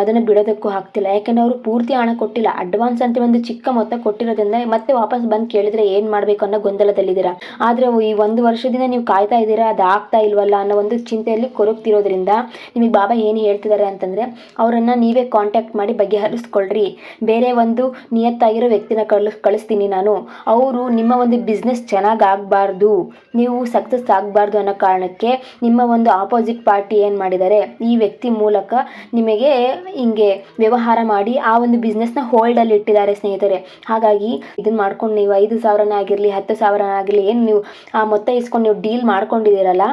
ಅದನ್ನು ಬಿಡೋದಕ್ಕೂ ಆಗ್ತಿಲ್ಲ. ಯಾಕಂದ್ರೆ ಅವರು ಪೂರ್ತಿ ಹಣ ಕೊಟ್ಟಿಲ್ಲ. ಅಡ್ವಾನ್ಸ್ ಅಂತ ಒಂದು ಚಿಕ್ಕ ಮೊತ್ತ ಕೊಟ್ಟಿರೋದ್ರಿಂದ ಮತ್ತೆ ವಾಪಸ್ ಬಂದು ಕೇಳಿದ್ರೆ ಏನು ಮಾಡಬೇಕು ಅನ್ನೋ ಗೊಂದಲದಲ್ಲಿದ್ದೀರಾ? ಆದರೆ ಈ ಒಂದು ವರ್ಷದಿಂದ ನೀವು ಕಾಯ್ತಾ ಇದ್ದೀರಾ? ಅದು ಆಗ್ತಾ ಇಲ್ವಲ್ಲ ಅನ್ನೋ ಒಂದು ಚಿಂತೆಯಲ್ಲಿ ಕೊರಗ್ತಿರೋದ್ರಿಂದ ನಿಮಗೆ ಬಾಬಾ ಏನು ಹೇಳ್ತಿದ್ದಾರೆ ಅಂತಂದರೆ, ಅವರನ್ನು ನೀವೇ ಕಾಂಟ್ಯಾಕ್ಟ್ ಮಾಡಿ ಬಗೆಹರಿಸ್ಕೊಳ್ರಿ. ಬೇರೆ ಒಂದು ನಿಯತ್ತಾಗಿರೋ ವ್ಯಕ್ತಿನ ಕಳಿಸ್, ಕಳಿಸ್ತೀನಿ ನಾನು. ಅವರು ನಿಮ್ಮ ಒಂದು ಬಿಸ್ನೆಸ್ ಚೆನ್ನಾಗಿ ಆಗಬಾರ್ದು ನೀವು ಸಕ್ಸಸ್ ಆಗಬಾರ್ದು ಅನ್ನೋ ಕಾರಣಕ್ಕೆ ನಿಮ್ಮ ಒಂದು ಆಪೋಸಿಟ್ ಪಾರ್ಟಿ ಏನು ಮಾಡಿದ್ದಾರೆ? ಈ ವ್ಯಕ್ತಿ ಮೂಲಕ ನಿಮಗೆ ಹಿಂಗೆ ವ್ಯವಹಾರ ಮಾಡಿ ಆ ಒಂದು ಬಿಸ್ನೆಸ್ನ ಹೋಲ್ಡಲ್ಲಿ ಇಟ್ಟಿದ್ದಾರೆ ಸ್ನೇಹಿತರೆ. ಹಾಗಾಗಿ ಇದನ್ನ ಮಾಡ್ಕೊಂಡು ನೀವು ಐದು ಸಾವಿರನೇ ಆಗಿರಲಿ, ಹತ್ತು ಸಾವಿರನೇ ಆಗಿರಲಿ ಏನು ನೀವು ಆ ಮೊತ್ತ ಇಸ್ಕೊಂಡು ನೀವು ಡೀಲ್ ಮಾಡ್ಕೊಂಡಿದ್ದೀರಲ್ಲ?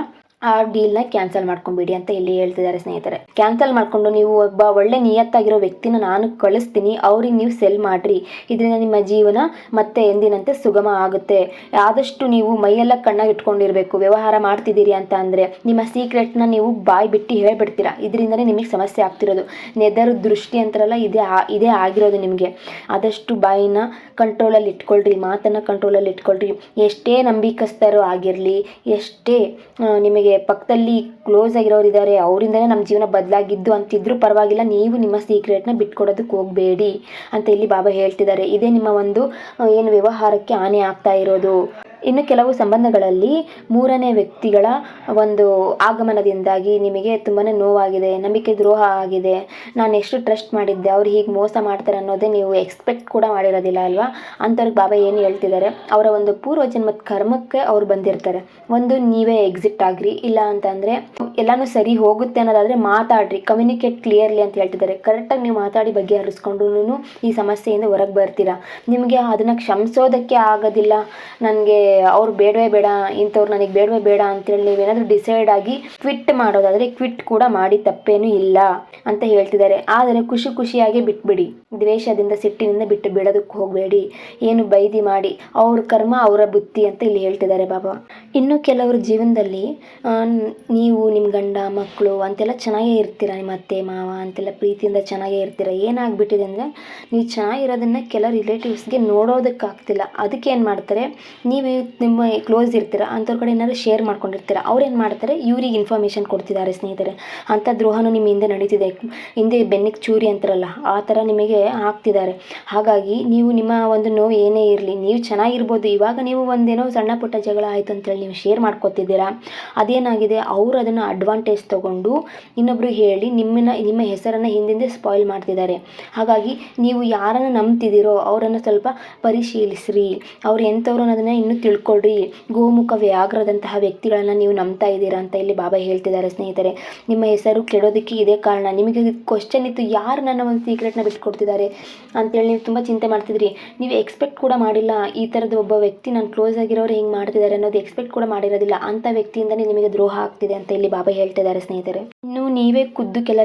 ಆ ಡೀಲ್ನ ಕ್ಯಾನ್ಸಲ್ ಮಾಡ್ಕೊಂಬಿಡಿ ಅಂತ ಇಲ್ಲಿ ಹೇಳ್ತಿದ್ದಾರೆ ಸ್ನೇಹಿತರೆ. ಕ್ಯಾನ್ಸಲ್ ಮಾಡಿಕೊಂಡು ನೀವು ಒಬ್ಬ ಒಳ್ಳೆ ನಿಯತ್ತಾಗಿರೋ ವ್ಯಕ್ತಿನ ನಾನು ಕಳಿಸ್ತೀನಿ, ಅವ್ರಿಗೆ ನೀವು ಸೆಲ್ ಮಾಡಿರಿ. ಇದರಿಂದ ನಿಮ್ಮ ಜೀವನ ಮತ್ತೆ ಎಂದಿನಂತೆ ಸುಗಮ ಆಗುತ್ತೆ. ಆದಷ್ಟು ನೀವು ಮೈಯೆಲ್ಲ ಕಣ್ಣಾಗಿ ಇಟ್ಕೊಂಡಿರಬೇಕು, ವ್ಯವಹಾರ ಮಾಡ್ತಿದ್ದೀರಿ ಅಂತ ಅಂದರೆ ನಿಮ್ಮ ಸೀಕ್ರೆಟ್ನ ನೀವು ಬಾಯಿ ಬಿಟ್ಟು ಹೇಳ್ಬಿಡ್ತೀರಾ? ಇದರಿಂದನೇ ನಿಮಗೆ ಸಮಸ್ಯೆ ಆಗ್ತಿರೋದು. ನೆದರ್ ದೃಷ್ಟಿ ಅಂತಾರಲ್ಲ ಇದೇ ಇದೇ ಆಗಿರೋದು ನಿಮಗೆ. ಆದಷ್ಟು ಬಾಯಿನ ಕಂಟ್ರೋಲಲ್ಲಿ ಇಟ್ಕೊಳ್ರಿ, ಮಾತನ್ನು ಕಂಟ್ರೋಲಲ್ಲಿ ಇಟ್ಕೊಳ್ರಿ. ಎಷ್ಟೇ ನಂಬಿಕಸ್ಥರು ಆಗಿರಲಿ, ಎಷ್ಟೇ ನಿಮಗೆ ಪಕ್ಕದಲ್ಲಿ ಕ್ಲೋಸ್ ಆಗಿರೋರು ಇದ್ದಾರೆ ಅವರಿಂದನೇ ನಮ್ಮ ಜೀವನ ಬದಲಾಗಿದ್ದು ಅಂತಿದ್ರು ಪರವಾಗಿಲ್ಲ, ನೀವು ನಿಮ್ಮ ಸೀಕ್ರೆಟ್ನ ಬಿಟ್ಕೊಡೋದಕ್ಕೆ ಹೋಗಬೇಡಿ ಅಂತ ಇಲ್ಲಿ ಬಾಬಾ ಹೇಳ್ತಿದ್ದಾರೆ. ಇದೇ ನಿಮ್ಮ ಒಂದು ಏನು ವ್ಯವಹಾರಕ್ಕೆ ಹಾನಿ ಆಗ್ತಾ ಇರೋದು. ಇನ್ನು ಕೆಲವು ಸಂಬಂಧಗಳಲ್ಲಿ ಮೂರನೇ ವ್ಯಕ್ತಿಗಳ ಒಂದು ಆಗಮನದಿಂದಾಗಿ ನಿಮಗೆ ತುಂಬಾ ನೋವಾಗಿದೆ, ನಂಬಿಕೆ ದ್ರೋಹ ಆಗಿದೆ, ನಾನು ಎಷ್ಟು ಟ್ರಸ್ಟ್ ಮಾಡಿದ್ದೆ, ಅವ್ರು ಹೀಗೆ ಮೋಸ ಮಾಡ್ತಾರೆ ಅನ್ನೋದೇ ನೀವು ಎಕ್ಸ್ಪೆಕ್ಟ್ ಕೂಡ ಮಾಡಿರೋದಿಲ್ಲ ಅಲ್ವಾ? ಅಂಥವ್ರಿಗೆ ಬಾಬಾ ಏನು ಹೇಳ್ತಿದ್ದಾರೆ? ಅವರ ಒಂದು ಪೂರ್ವ ಜನ್ಮದ ಕರ್ಮಕ್ಕೆ ಅವ್ರು ಬಂದಿರ್ತಾರೆ. ಒಂದು ನೀವೇ ಎಕ್ಸಿಟ್ ಆಗ್ರಿ, ಇಲ್ಲ ಅಂತಂದರೆ ಎಲ್ಲಾನು ಸರಿ ಹೋಗುತ್ತೆ ಅನ್ನೋದಾದರೆ ಮಾತಾಡ್ರಿ ಕಮ್ಯುನಿಕೇಟ್ ಕ್ಲಿಯರ್ಲಿ ಅಂತ ಹೇಳ್ತಿದ್ದಾರೆ. ಕರೆಕ್ಟಾಗಿ ನೀವು ಮಾತಾಡಿ ಬಗ್ಗೆ ಹರಿಸ್ಕೊಂಡು ಈ ಸಮಸ್ಯೆಯಿಂದ ಹೊರಗೆ ಬರ್ತೀರಾ? ನಿಮಗೆ ಅದನ್ನು ಕ್ಷಮಿಸೋದಕ್ಕೆ ಆಗೋದಿಲ್ಲ, ನನಗೆ ಅವ್ರು ಬೇಡವೇ ಬೇಡ, ಇಂಥವ್ರು ನನಗೆ ಬೇಡವೇ ಬೇಡ ಅಂತೇಳಿ ನೀವೇನಾದರೂ ಡಿಸೈಡ್ ಆಗಿ ಕ್ವಿಟ್ ಮಾಡೋದಾದರೆ ಕ್ವಿಟ್ ಕೂಡ ಮಾಡಿ ತಪ್ಪೇನೂ ಇಲ್ಲ ಅಂತ ಹೇಳ್ತಿದ್ದಾರೆ. ಆದರೆ ಖುಷಿ ಖುಷಿಯಾಗಿ ಬಿಟ್ಬಿಡಿ. ದ್ವೇಷದಿಂದ ಸಿಟ್ಟಿನಿಂದ ಬಿಟ್ಟು ಬಿಡೋದಕ್ಕೆ ಹೋಗಬೇಡಿ. ಏನು ಬೈದಿ ಮಾಡಿ. ಅವ್ರ ಕರ್ಮ ಅವರ ಬುತ್ತಿ ಅಂತ ಇಲ್ಲಿ ಹೇಳ್ತಿದ್ದಾರೆ ಬಾಬಾ ಇನ್ನು ಕೆಲವ್ರ ಜೀವನದಲ್ಲಿ ನೀವು ನಿಮ್ಮ ಗಂಡ ಮಕ್ಕಳು ಅಂತೆಲ್ಲ ಚೆನ್ನಾಗೇ ಇರ್ತೀರ ನಿಮ್ಮ ಅತ್ತೆ, ಮಾವ ಅಂತೆಲ್ಲ ಪ್ರೀತಿಯಿಂದ ಚೆನ್ನಾಗೇ ಇರ್ತೀರ? ಏನಾಗ್ಬಿಟ್ಟಿದೆ ಅಂದರೆ ನೀವು ಚೆನ್ನಾಗಿರೋದನ್ನು ಕೆಲ ರಿಲೇಟಿವ್ಸ್ಗೆ ನೋಡೋದಕ್ಕಾಗ್ತಿಲ್ಲ. ಅದಕ್ಕೆ ಏನು ಮಾಡ್ತಾರೆ? ನೀವು ನಿಮ್ಮ ಕ್ಲೋಸ್ ಇರ್ತೀರ, ಅಂಥವ್ರ ಕಡೆ ಏನಾದ್ರು ಶೇರ್ ಮಾಡ್ಕೊಂಡಿರ್ತೀರ, ಅವ್ರು ಏನು ಮಾಡ್ತಾರೆ, ಇವ್ರಿಗೆ ಇನ್ಫಾರ್ಮೇಷನ್ ಕೊಡ್ತಿದ್ದಾರೆ ಸ್ನೇಹಿತರೆ. ಅಂಥ ದ್ರೋಹನೂ ನಿಮ್ಮ ಹಿಂದೆ ನಡೀತಿದೆ. ಹಿಂದೆ ಬೆನ್ನಿಗೆ ಚೂರಿ ಅಂತಾರಲ್ಲ, ಆ ಥರ ನಿಮಗೆ ಹಾಕ್ತಿದ್ದಾರೆ ಹಾಗಾಗಿ ನೀವು ನಿಮ್ಮ ಒಂದು ನೋವು ಏನೇ ಇರಲಿ, ನೀವು ಚೆನ್ನಾಗಿರ್ಬೋದು. ಇವಾಗ ನೀವು ಒಂದೇನೋ ಸಣ್ಣ ಪುಟ್ಟ ಜಗಳ ಆಯಿತು ಅಂತೇಳಿ ನೀವು ಶೇರ್ ಮಾಡ್ಕೊತಿದ್ದೀರಾ. ಅದೇನಾಗಿದೆ, ಅವರು ಅದನ್ನು ಅಡ್ವಾಂಟೇಜ್ ತೊಗೊಂಡು ಇನ್ನೊಬ್ರು ಹೇಳಿ ನಿಮ್ಮನ್ನ ನಿಮ್ಮ ಹೆಸರನ್ನು ಹಿಂದಿಂದೆ ಸ್ಪಾಯ್ಲ್ ಮಾಡ್ತಿದ್ದಾರೆ. ಹಾಗಾಗಿ ನೀವು ಯಾರನ್ನು ನಂಬ್ತಿದ್ದೀರೋ, ಅವರನ್ನು ಸ್ವಲ್ಪ ಪರಿಶೀಲಿಸ್ರಿ. ಅವ್ರು ಎಂಥವ್ರು ಅನ್ನೋದನ್ನು ಇನ್ನೂ ತಿಳ್ಕೊಳ್ರಿ ಗೋಮುಖ ವ್ಯಾಘ್ರದಂತಹ ವ್ಯಕ್ತಿಗಳನ್ನು ನೀವು ನಂಬ್ತಾ ಇದ್ದೀರಾ ಅಂತ ಇಲ್ಲಿ ಬಾಬಾ ಹೇಳ್ತಿದ್ದಾರೆ ಸ್ನೇಹಿತರೆ. ನಿಮ್ಮ ಹೆಸರು ಕೆಡೋದಕ್ಕೆ ಇದೇ ಕಾರಣ. ನಿಮಗೆ ಕ್ವಶನ್ ಇತ್ತು ಯಾರು ನನ್ನ ಒಂದು ಸೀಕ್ರೆಟ್ನ ಬಿಟ್ಕೊಡ್ತಿದ್ದಾರೆ ಅಂತೇಳಿ ನೀವು ತುಂಬ ಚಿಂತೆ ಮಾಡ್ತಿದ್ರಿ. ನೀವು ಎಕ್ಸ್ಪೆಕ್ಟ್ ಕೂಡ ಮಾಡಿಲ್ಲ. ಈ ಥರದ ಒಬ್ಬ ವ್ಯಕ್ತಿ ನಾನು ಕ್ಲೋಸ್ ಆಗಿರೋರು ಹಿಂಗೆ ಮಾಡ್ತಿದ್ದಾರೆ ಅನ್ನೋದು ಎಕ್ಸ್ಪೆಕ್ಟ್ ಕೂಡ ಮಾಡಿರೋದಿಲ್ಲ. ಅಂಥ ವ್ಯಕ್ತಿಯಿಂದನೇ ನಿಮಗೆ ದ್ರೋಹ ಆಗ್ತಿದೆ ಅಂತ ಇಲ್ಲಿ ಬಾಬಾ ಹೇಳ್ತಿದ್ದಾರೆ ಸ್ನೇಹಿತರೆ. ಇನ್ನು ನೀವೇ ಖುದ್ದು ಕೆಲ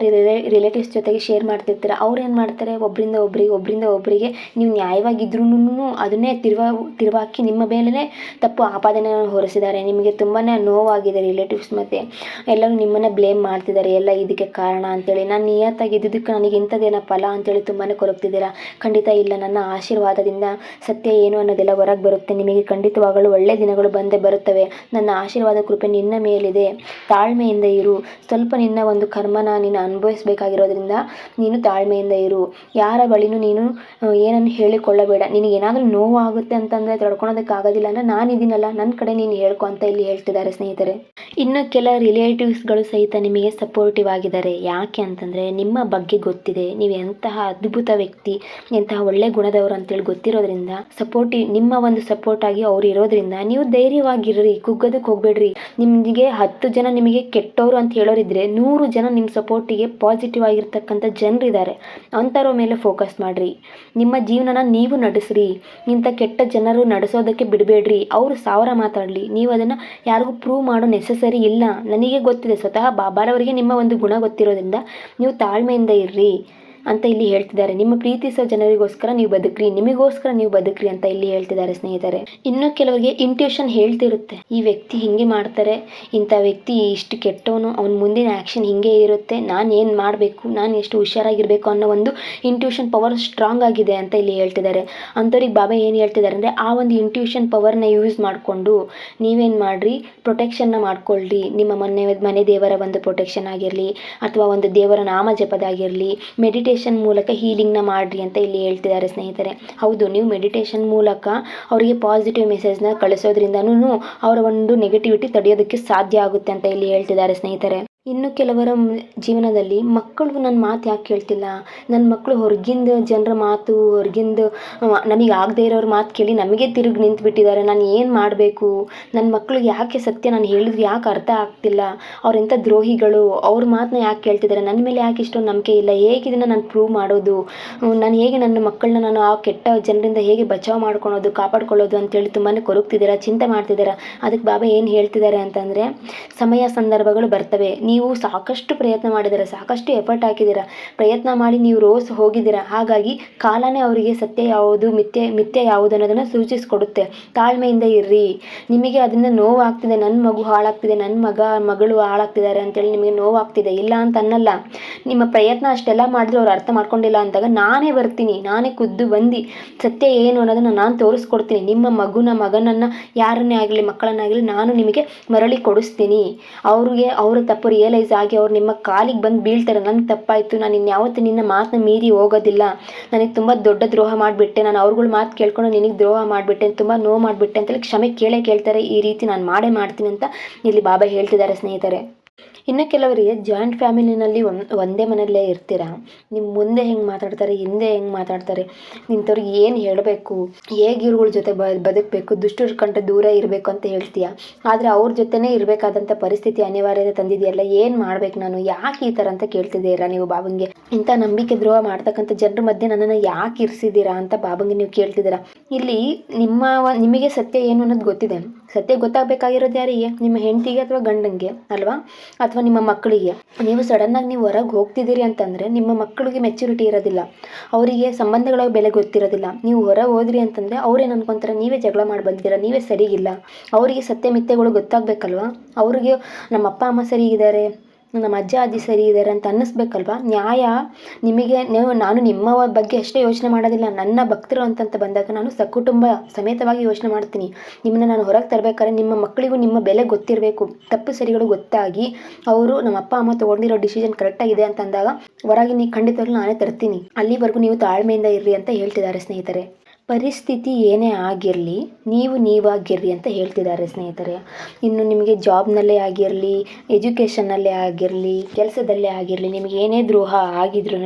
ರಿಲೇಟಿವ್ಸ್ ಜೊತೆಗೆ ಶೇರ್ ಮಾಡ್ತಿರ್ತೀರ. ಅವ್ರು ಏನು ಮಾಡ್ತಾರೆ? ಒಬ್ಬರಿಂದ ಒಬ್ಬರಿಗೆ ಒಬ್ಬರಿಂದ ಒಬ್ಬರಿಗೆ ನೀವು ನ್ಯಾಯವಾಗಿದ್ರೂ ಅದನ್ನೇ ತಿರ್ವಾ, ತಿರುವಾಕಿ ನಿಮ್ಮ ಮೇಲೇ ತಪ್ಪು ಆಪಾದನೆಯನ್ನು ಹೊರಿಸಿದ್ದಾರೆ. ನಿಮಗೆ ತುಂಬಾ ನೋವಾಗಿದೆ ರಿಲೇಟಿವ್ಸ್ ಮತ್ತು. ಎಲ್ಲರೂ ನಿಮ್ಮನ್ನು ಬ್ಲೇಮ್ ಮಾಡ್ತಿದ್ದಾರೆ. ಎಲ್ಲ ಇದಕ್ಕೆ ಕಾರಣ ಅಂತೇಳಿ. ನಾನು ನಿಯತ್ತಾಗಿ ಇದ್ದಿದ್ದಕ್ಕೆ ನನಗೆ ಇಂಥದ್ದೇನ ಫಲ ಅಂತೇಳಿ ತುಂಬಾ ಕೊರಗ್ತಿದ್ದೀರಾ? ಖಂಡಿತ ಇಲ್ಲ. ನನ್ನ ಆಶೀರ್ವಾದದಿಂದ ಸತ್ಯ ಏನು ಅನ್ನೋದೆಲ್ಲ ಹೊರಗೆ ಬರುತ್ತೆ. ನಿಮಗೆ ಖಂಡಿತವಾಗಲೂ ಒಳ್ಳೆಯ ದಿನಗಳು ಬಂದೇ ಬರುತ್ತವೆ. ನನ್ನ ಆಶೀರ್ವಾದ ಕೃಪೆ ನಿನ್ನ ಮೇಲಿದೆ. ತಾಳ್ಮೆಯಿಂದ ಇರು. ಸ್ವಲ್ಪ ನಿನ್ನ ಒಂದು ಕರ್ಮನ ನೀನು ಅನುಭವಿಸಬೇಕಾಗಿರೋದ್ರಿಂದ ನೀನು ತಾಳ್ಮೆಯಿಂದ ಇರು. ಯಾರ ಬಳಿನೂ ನೀನು ಏನನ್ನು ಹೇಳಿಕೊಳ್ಳಬೇಡ. ನಿನಗೇನಾದರೂ ನೋವು ಆಗುತ್ತೆ ಅಂತಂದರೆ ತಡ್ಕೊಳೋದಕ್ಕಾಗೋದಿಲ್ಲ. ಅಂದರೆ ನಾನಿದ್ದೀನಲ್ಲ ನನ್ನ ಕಡೆ ನೀನು ಹೇಳ್ಕೊ ಅಂತ ಇಲ್ಲಿ ಹೇಳ್ತಿದ್ದಾರೆ ಸ್ನೇಹಿತರೆ. ಇನ್ನು ಕೆಲ ರಿಲೇಟಿವ್ಸ್ಗಳು ಸಹಿತ ನಿಮಗೆ ಸಪೋರ್ಟಿವ್ ಆಗಿದ್ದಾರೆ. ಯಾಕೆ ಅಂತಂದರೆ ನಿಮ್ಮ ಬಗ್ಗೆ ಗೊತ್ತಿದೆ. ನೀವು ಎಂತಹ ಅದ್ಭುತ ವ್ಯಕ್ತಿ, ಎಂತಹ ಒಳ್ಳೆ ಗುಣದವರು ಅಂತೇಳಿ ಗೊತ್ತಿರೋದ್ರಿಂದ ಸಪೋರ್ಟಿವ್ ನಿಮ್ಮ ಒಂದು ಸಪೋರ್ಟ್ ಆಗಿ ಅವ್ರು ಇರೋದ್ರಿಂದ ನೀವು ಧೈರ್ಯವಾಗಿರ್ರಿ ಕುಗ್ಗೋದಕ್ಕೆ ಹೋಗ್ಬೇಡ್ರಿ. ನಿಮಗೆ ಹತ್ತು ಜನ ನಿಮಗೆ ಕೆಟ್ಟವರು ಅಂತ ಹೇಳೋರಿದ್ರೆ ನೂರು ಜನ ನಿಮ್ಮ ಸಪೋರ್ಟಿಗೆ ಪಾಸಿಟಿವ್ ಆಗಿರ್ತಕ್ಕಂಥ ಜನರಿದ್ದಾರೆ. ಅಂಥವ್ರ ಮೇಲೆ ಫೋಕಸ್ ಮಾಡಿರಿ. ನಿಮ್ಮ ಜೀವನನ ನೀವು ನಡೆಸ್ರಿ. ಇಂಥ ಕೆಟ್ಟ ಜನರು ನಡೆಸೋದಕ್ಕೆ ಬಿಡಬೇಡ್ರಿ. ಅವರು ಸಾವಿರ ಮಾತಾಡಲಿ. ನೀವು ಅದನ್ನು ಯಾರಿಗೂ ಪ್ರೂವ್ ಮಾಡೋ ನೆಸಸರಿ ಇಲ್ಲ. ನನಗೆ ಗೊತ್ತಿದೆ, ಸ್ವತಃ ಬಾಬಾರವರಿಗೆ ನಿಮ್ಮ ಒಂದು ಗುಣ ಗೊತ್ತಿರೋದ್ರಿಂದ ನೀವು ತಾಳ್ಮೆಯಿಂದ ಇರ್ರಿ. ಅಂತ ಇಲ್ಲಿ ಹೇಳ್ತಿದ್ದಾರೆ. ನಿಮ್ಮ ಪ್ರೀತಿಸೋ ಜನರಿಗೋಸ್ಕರ ನೀವು ಬದುಕ್ರಿ. ನಿಮಗೋಸ್ಕರ ನೀವು ಬದುಕ್ರಿ ಅಂತ ಇಲ್ಲಿ ಹೇಳ್ತಿದ್ದಾರೆ ಸ್ನೇಹಿತರೆ. ಇನ್ನು ಕೆಲವರಿಗೆ ಇಂಟ್ಯೂಷನ್ ಹೇಳ್ತಿರುತ್ತೆ. ಈ ವ್ಯಕ್ತಿ ಹಿಂಗೆ ಮಾಡ್ತಾರೆ. ಇಂಥ ವ್ಯಕ್ತಿ ಇಷ್ಟು ಕೆಟ್ಟವನು. ಅವನ ಮುಂದಿನ ಆ್ಯಕ್ಷನ್ ಹಿಂಗೆ ಇರುತ್ತೆ. ನಾನು ಏನು ಮಾಡಬೇಕು? ನಾನು ಎಷ್ಟು ಹುಷಾರಾಗಿರಬೇಕು ಅನ್ನೋ ಒಂದು ಇಂಟ್ಯೂಷನ್ ಪವರ್ ಸ್ಟ್ರಾಂಗ್ ಆಗಿದೆ ಅಂತ ಇಲ್ಲಿ ಹೇಳ್ತಿದ್ದಾರೆ. ಅಂಥವ್ರಿಗೆ ಬಾಬಾ ಏನು ಹೇಳ್ತಿದ್ದಾರೆ ಅಂದರೆ, ಆ ಒಂದು ಇಂಟ್ಯೂಷನ್ ಪವರ್ನ ಯೂಸ್ ಮಾಡಿಕೊಂಡು ನೀವೇನು ಮಾಡಿರಿ? ಪ್ರೊಟೆಕ್ಷನ್ನ ಮಾಡ್ಕೊಳ್ಳ್ರಿ ನಿಮ್ಮ ಮನೆ ಮನೆ ದೇವರ ಒಂದು ಪ್ರೊಟೆಕ್ಷನ್ ಆಗಿರಲಿ, ಅಥವಾ ಒಂದು ದೇವರ ನಾಮ ಜಪದಾಗಿರಲಿ ಮೆಡಿಟೇಷನ್ ಮೂಲಕ ಹೀಲಿಂಗ್ನ ಮಾಡಿರಿ ಅಂತ ಇಲ್ಲಿ ಹೇಳ್ತಿದ್ದಾರೆ ಸ್ನೇಹಿತರೆ. ಹೌದು, ನೀವು ಮೆಡಿಟೇಷನ್ ಮೂಲಕ ಅವರಿಗೆ ಪಾಸಿಟಿವ್ ಮೆಸೇಜ್ನ ಕಳಿಸೋದ್ರಿಂದನೂ ಅವರ ಒಂದು ನೆಗೆಟಿವಿಟಿ ತಡೆಯೋದಕ್ಕೆ ಸಾಧ್ಯ ಆಗುತ್ತೆ ಅಂತ ಇಲ್ಲಿ ಹೇಳ್ತಿದ್ದಾರೆ ಸ್ನೇಹಿತರೆ. ಇನ್ನು ಕೆಲವರ ಜೀವನದಲ್ಲಿ ಮಕ್ಕಳು ನನ್ನ ಮಾತು ಯಾಕೆ ಕೇಳ್ತಿಲ್ಲ? ನನ್ನ ಮಕ್ಕಳು ಹೊರಗಿಂದ ಜನರ ಮಾತು, ಹೊರಗಿಂದ ನಮಗೆ ಆಗದೇ ಇರೋರ ಮಾತು ಕೇಳಿ ನಮಗೆ ತಿರುಗಿ ನಿಂತು ಬಿಟ್ಟಿದ್ದಾರೆ ನಾನು ಏನು ಮಾಡಬೇಕು? ನನ್ನ ಮಕ್ಳಿಗೆ ಯಾಕೆ ಸತ್ಯ ನಾನು ಹೇಳಿದ್ರೆ ಯಾಕೆ ಅರ್ಥ ಆಗ್ತಿಲ್ಲ? ಅವ್ರೆಂಥ ದ್ರೋಹಿಗಳು? ಅವ್ರ ಮಾತನ್ನ ಯಾಕೆ ಕೇಳ್ತಿದ್ದಾರೆ ನನ್ನ ಮೇಲೆ ಯಾಕೆ ಇಷ್ಟೊಂದು ನಂಬಿಕೆ ಇಲ್ಲ? ಹೇಗೆ ಇದನ್ನು ನಾನು ಪ್ರೂವ್ ಮಾಡೋದು? ನಾನು ಹೇಗೆ ನನ್ನ ಮಕ್ಕಳನ್ನ ನಾನು ಆ ಕೆಟ್ಟ ಜನರಿಂದ ಹೇಗೆ ಬಚಾವ್ ಮಾಡ್ಕೊಳೋದು ಕಾಪಾಡ್ಕೊಳ್ಳೋದು ಅಂತೇಳಿ ತುಂಬಾ ಕೊರಗ್ತಿದ್ದೀರಾ ಚಿಂತೆ ಮಾಡ್ತಿದ್ದೀರಾ ಅದಕ್ಕೆ ಬಾಬಾ ಏನು ಹೇಳ್ತಿದ್ದಾರೆ ಅಂತಂದರೆ, ಸಮಯ ಸಂದರ್ಭಗಳು ಬರ್ತವೆ. ನೀವು ಸಾಕಷ್ಟು ಪ್ರಯತ್ನ ಮಾಡಿದ್ದೀರ, ಸಾಕಷ್ಟು ಎಫರ್ಟ್ ಹಾಕಿದ್ದೀರ, ಪ್ರಯತ್ನ ಮಾಡಿ ನೀವು ರೋಸ್ ಹೋಗಿದ್ದೀರ, ಹಾಗಾಗಿ ಕಾಲನೇ ಅವರಿಗೆ ಸತ್ಯ ಯಾವುದು, ಮಿಥ್ಯೆ ಮಿಥ್ಯೆ ಯಾವುದು ಅನ್ನೋದನ್ನು ಸೂಚಿಸಿಕೊಡುತ್ತೆ. ತಾಳ್ಮೆಯಿಂದ ಇರ್ರಿ. ನಿಮಗೆ ಅದರಿಂದ ನೋವಾಗ್ತಿದೆ ನನ್ನ ಮಗು ಹಾಳಾಗ್ತಿದೆ ನನ್ನ ಮಗ, ಮಗಳು ಹಾಳಾಗ್ತಿದ್ದಾರೆ ಅಂತೇಳಿ ನಿಮಗೆ ನೋವಾಗ್ತಿದೆ, ಇಲ್ಲ ಅಂತ ಅನ್ನಲ್ಲ. ನಿಮ್ಮ ಪ್ರಯತ್ನ ಅಷ್ಟೆಲ್ಲ ಮಾಡಿದ್ರು ಅವ್ರು ಅರ್ಥ ಮಾಡ್ಕೊಂಡಿಲ್ಲ ಅಂದಾಗ ನಾನೇ ಬರ್ತೀನಿ, ನಾನೇ ಖುದ್ದು ಬಂದು, ಸತ್ಯ ಏನು ಅನ್ನೋದನ್ನು ನಾನು ತೋರಿಸ್ಕೊಡ್ತೀನಿ. ನಿಮ್ಮ ಮಗುನ, ಮಗನನ್ನು, ಯಾರನ್ನೇ ಆಗಲಿ, ಮಕ್ಕಳನ್ನಾಗಲಿ ನಾನು ನಿಮಗೆ ಮರಳಿ ಕೊಡಿಸ್ತೀನಿ. ಅವ್ರಿಗೆ, ಅವರ ತಪ್ಪು ರಿಯಲೈಸ್ ಆಗಿ ಅವ್ರು ನಿಮ್ಮ ಕಾಲಿಗೆ ಬಂದು ಬೀಳ್ತಾರೆ. ನನಗೆ ತಪ್ಪಾಯಿತು. ನಾನು ಇನ್ಯಾವತ್ತೂ ನಿನ್ನ ಮಾತನ್ನ ಮೀರಿ ಹೋಗೋದಿಲ್ಲ. ನನಗೆ ತುಂಬ ದೊಡ್ಡ ದ್ರೋಹ ಮಾಡಿಬಿಟ್ಟೆ. ನಾನು ಅವ್ರುಗಳ ಮಾತು ಕೇಳ್ಕೊಂಡು ನಿನಗೆ ದ್ರೋಹ ಮಾಡಿಬಿಟ್ಟೆ. ತುಂಬ ನೋವು ಮಾಡಿಬಿಟ್ಟೆ ಅಂತೇಳಿ ಕ್ಷಮೆ ಕೇಳೇ ಕೇಳ್ತಾರೆ. ಈ ರೀತಿ ನಾನು ಮಾಡೇ ಮಾಡ್ತೀನಿ ಅಂತ ಇಲ್ಲಿ ಬಾಬಾ ಹೇಳ್ತಿದ್ದಾರೆ ಸ್ನೇಹಿತರೆ. ಇನ್ನು ಕೆಲವರಿಗೆ ಜಾಯಿಂಟ್ ಫ್ಯಾಮಿಲಿನಲ್ಲಿ ಒಂದು, ಒಂದೇ ಮನೆಯಲ್ಲೇ ಇರ್ತೀರ? ನಿಮ್ಮ ಮುಂದೆ ಹೆಂಗೆ ಮಾತಾಡ್ತಾರೆ, ಹಿಂದೆ ಹೆಂಗೆ ಮಾತಾಡ್ತಾರೆ? ನಿಂತವ್ರಿಗೆ ಏನು ಹೇಳಬೇಕು? ಹೇಗೆ ಇವ್ರುಗಳ ಜೊತೆ ಬ, ಬದುಕಬೇಕು? ದುಷ್ಟರ ಕಂಡು ದೂರ ಇರಬೇಕು ಅಂತ ಹೇಳ್ತೀಯ? ಆದರೆ ಅವ್ರ ಜೊತೆನೇ ಇರಬೇಕಾದಂಥ ಪರಿಸ್ಥಿತಿ ಅನಿವಾರ್ಯತೆ ತಂದಿದೆಯಲ್ಲ, ಏನು ಮಾಡ್ಬೇಕು ನಾನು? ಯಾಕೆ ಈ ಥರ ಅಂತ ಕೇಳ್ತಿದ್ದೀರಾ ನೀವು ಬಾಬಂಗೆ? ಇಂಥ ನಂಬಿಕೆ ದ್ರೋಹ ಮಾಡ್ತಕ್ಕಂಥ ಜನರ ಮಧ್ಯೆ ನನ್ನನ್ನು ಯಾಕೆ ಇರಿಸಿದ್ದೀರಾ ಅಂತ ಬಾಬಂಗೆ ನೀವು ಕೇಳ್ತಿದ್ದೀರಾ? ಇಲ್ಲಿ ನಿಮ್ಮ ನಿಮಗೆ ಸತ್ಯ ಏನು ಅನ್ನೋದು ಗೊತ್ತಿದೆ. ಸತ್ಯ ಗೊತ್ತಾಗಬೇಕಾಗಿರೋದು ಯಾರಿಗೆ? ನಿಮ್ಮ ಹೆಂಡತಿಗೆ ಅಥವಾ ಗಂಡಂಗೆ, ಅಲ್ವಾ? ಅಥವಾ ನಿಮ್ಮ ಮಕ್ಕಳಿಗೆ? ನೀವು ಸಡನ್ನಾಗಿ ನೀವು ಹೊರಗೆ ಹೋಗ್ತಿದ್ದೀರಿ ಅಂತಂದರೆ ನಿಮ್ಮ ಮಕ್ಕಳಿಗೆ ಮೆಚ್ಯೂರಿಟಿ ಇರೋದಿಲ್ಲ. ಅವರಿಗೆ ಸಂಬಂಧಗಳ ಬೆಲೆ ಗೊತ್ತಿರೋದಿಲ್ಲ. ನೀವು ಹೊರಗೆ ಹೋದ್ರಿ ಅಂತಂದರೆ ಅವ್ರೇನು ಅನ್ಕೊಂತಾರೆ? ನೀವೇ ಜಗಳ ಮಾಡಿ ಬಂದಿದ್ದೀರ? ನೀವೇ ಸರಿಗಿಲ್ಲ. ಅವರಿಗೆ ಸತ್ಯ ಮಿಥ್ಯಗಳು ಗೊತ್ತಾಗಬೇಕಲ್ವಾ? ಅವರಿಗೆ ನಮ್ಮ ಅಪ್ಪ, ಅಮ್ಮ ಸರಿಗಿದ್ದಾರೆ. ನಮ್ಮ ಅಜ್ಜ ಅಜ್ಜಿ ಸರಿ ಇದ್ದಾರೆ ಅಂತ ಅನ್ನಿಸ್ಬೇಕಲ್ವಾ? ನ್ಯಾಯ ನಿಮಗೆ ನೀವು, ನಾನು ನಿಮ್ಮ ಬಗ್ಗೆ ಅಷ್ಟೇ ಯೋಚನೆ ಮಾಡೋದಿಲ್ಲ, ನನ್ನ ಭಕ್ತರು ಅಂತಂತ ಬಂದಾಗ ನಾನು ಸಕುಟುಂಬ ಸಮೇತವಾಗಿ ಯೋಚನೆ ಮಾಡ್ತೀನಿ. ನಿಮ್ಮನ್ನ ನಾನು ಹೊರಗೆ ತರಬೇಕಾದ್ರೆ ನಿಮ್ಮ ಮಕ್ಕಳಿಗೂ ನಿಮ್ಮ ಬೆಲೆ ಗೊತ್ತಿರಬೇಕು. ತಪ್ಪು ಸರಿಗಳು ಗೊತ್ತಾಗಿ ಅವರು ನಮ್ಮ ಅಪ್ಪ, ಅಮ್ಮ ತೊಗೊಂಡಿರೋ ಡಿಸಿಷನ್ ಕರೆಕ್ಟಾಗಿದೆ ಅಂತ ಅಂದಾಗ ಹೊರಗೆ ನೀವು ಖಂಡಿತವಾಗ್ಲೂ ನಾನೇ ತರ್ತೀನಿ. ಅಲ್ಲಿವರೆಗೂ ನೀವು ತಾಳ್ಮೆಯಿಂದ ಇರ್ರಿ ಅಂತ ಹೇಳ್ತಿದ್ದಾರೆ ಸ್ನೇಹಿತರೆ. ಪರಿಸ್ಥಿತಿ ಏನೇ ಆಗಿರಲಿ, ನೀವು ನೀವಾಗಿರ್ರಿ ಅಂತ ಹೇಳ್ತಿದ್ದಾರೆ ಸ್ನೇಹಿತರೆ. ಇನ್ನು ನಿಮಗೆ ಜಾಬ್ನಲ್ಲೇ ಆಗಿರಲಿ, ಎಜುಕೇಷನ್ನಲ್ಲೇ ಆಗಿರಲಿ, ಕೆಲಸದಲ್ಲೇ ಆಗಿರಲಿ, ನಿಮಗೆ ಏನೇ ದ್ರೋಹ ಆಗಿದ್ರೂ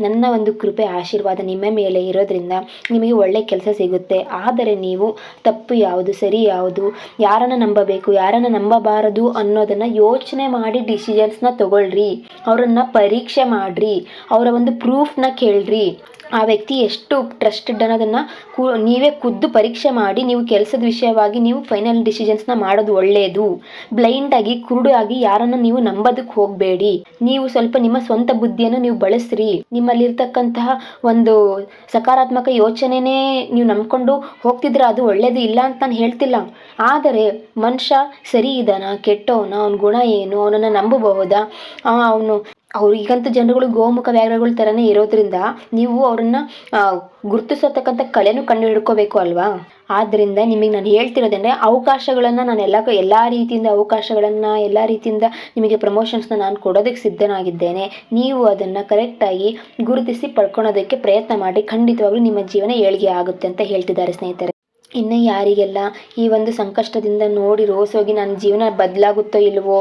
ನನ್ನ ಒಂದು ಕೃಪೆ, ಆಶೀರ್ವಾದ ನಿಮ್ಮ ಮೇಲೆ ಇರೋದ್ರಿಂದ ನಿಮಗೆ ಒಳ್ಳೆ ಕೆಲಸ ಸಿಗುತ್ತೆ. ಆದರೆ ನೀವು ತಪ್ಪು ಯಾವುದು, ಸರಿ ಯಾವುದು, ಯಾರನ್ನು ನಂಬಬೇಕು, ಯಾರನ್ನು ನಂಬಬಾರದು ಅನ್ನೋದನ್ನು ಯೋಚನೆ ಮಾಡಿ ಡಿಸಿಷನ್ಸ್ನ ತಗೊಳ್ರಿ. ಅವರನ್ನು ಪರೀಕ್ಷೆ ಮಾಡಿರಿ. ಅವರ ಒಂದು ಪ್ರೂಫ್ನ ಕೇಳ್ರಿ. ಆ ವ್ಯಕ್ತಿ ಎಷ್ಟು ಟ್ರಸ್ಟೆಡ್ ಅನ್ನೋದನ್ನು ಕು, ನೀವೇ ಖುದ್ದು ಪರೀಕ್ಷೆ ಮಾಡಿ ನೀವು ಕೆಲಸದ ವಿಷಯವಾಗಿ ನೀವು ಫೈನಲ್ ಡಿಸಿಷನ್ಸ್ನ ಮಾಡೋದು ಒಳ್ಳೆಯದು ಬ್ಲೈಂಡಾಗಿ ಕುರುಡಾಗಿ ಯಾರನ್ನು ನೀವು ನಂಬೋದಕ್ಕೆ ಹೋಗಬೇಡಿ. ನೀವು ಸ್ವಲ್ಪ ನಿಮ್ಮ ಸ್ವಂತ ಬುದ್ಧಿಯನ್ನು ನೀವು ಬಳಸ್ರಿ. ನಿಮ್ಮಲ್ಲಿರ್ತಕ್ಕಂತಹ ಒಂದು ಸಕಾರಾತ್ಮಕ ಯೋಚನೆನೇ ನೀವು ನಂಬ್ಕೊಂಡು ಹೋಗ್ತಿದ್ರೆ ಅದು ಒಳ್ಳೆಯದು ಇಲ್ಲ ಅಂತ ನಾನು ಹೇಳ್ತಿಲ್ಲ. ಆದರೆ ಮನುಷ್ಯ ಸರಿ ಇದ್ದಾನ ಕೆಟ್ಟವನ, ಅವನ ಗುಣ ಏನು, ಅವನನ್ನು ನಂಬಬಹುದಾ? ಅವನು ಅವ್ರು ಈಗಂತೂ ಜನರುಗಳು ಗೋಮುಖ ವ್ಯಾಘ್ರಗಳ ಥರನೇ ಇರೋದ್ರಿಂದ ನೀವು ಅವ್ರನ್ನ ಗುರುತಿಸತಕ್ಕಂಥ ಕಲೆನೂ ಕಂಡು ಹಿಡ್ಕೋಬೇಕು ಅಲ್ವಾ? ಆದ್ದರಿಂದ ನಿಮಗೆ ನಾನು ಹೇಳ್ತಿರೋದಂದರೆ ಅವಕಾಶಗಳನ್ನು ನಾನು ಎಲ್ಲ ಎಲ್ಲ ರೀತಿಯಿಂದ ಅವಕಾಶಗಳನ್ನು, ಎಲ್ಲ ರೀತಿಯಿಂದ ನಿಮಗೆ ಪ್ರಮೋಷನ್ಸ್ನ ನಾನು ಕೊಡೋದಕ್ಕೆ ಸಿದ್ಧನಾಗಿದ್ದೇನೆ. ನೀವು ಅದನ್ನು ಕರೆಕ್ಟಾಗಿ ಗುರುತಿಸಿ ಪಡ್ಕೊಳೋದಕ್ಕೆ ಪ್ರಯತ್ನ ಮಾಡಿ ಖಂಡಿತವಾಗ್ಲೂ ನಿಮ್ಮ ಜೀವನ ಏಳಿಗೆ ಆಗುತ್ತೆ ಅಂತ ಹೇಳ್ತಿದ್ದಾರೆ ಸ್ನೇಹಿತರೆ. ಇನ್ನು ಯಾರಿಗೆಲ್ಲ ಈ ಒಂದು ಸಂಕಷ್ಟದಿಂದ ನೋಡಿ ರೋಸೋಗಿ ನನ್ನ ಜೀವನ ಬದಲಾಗುತ್ತೋ ಇಲ್ವೋ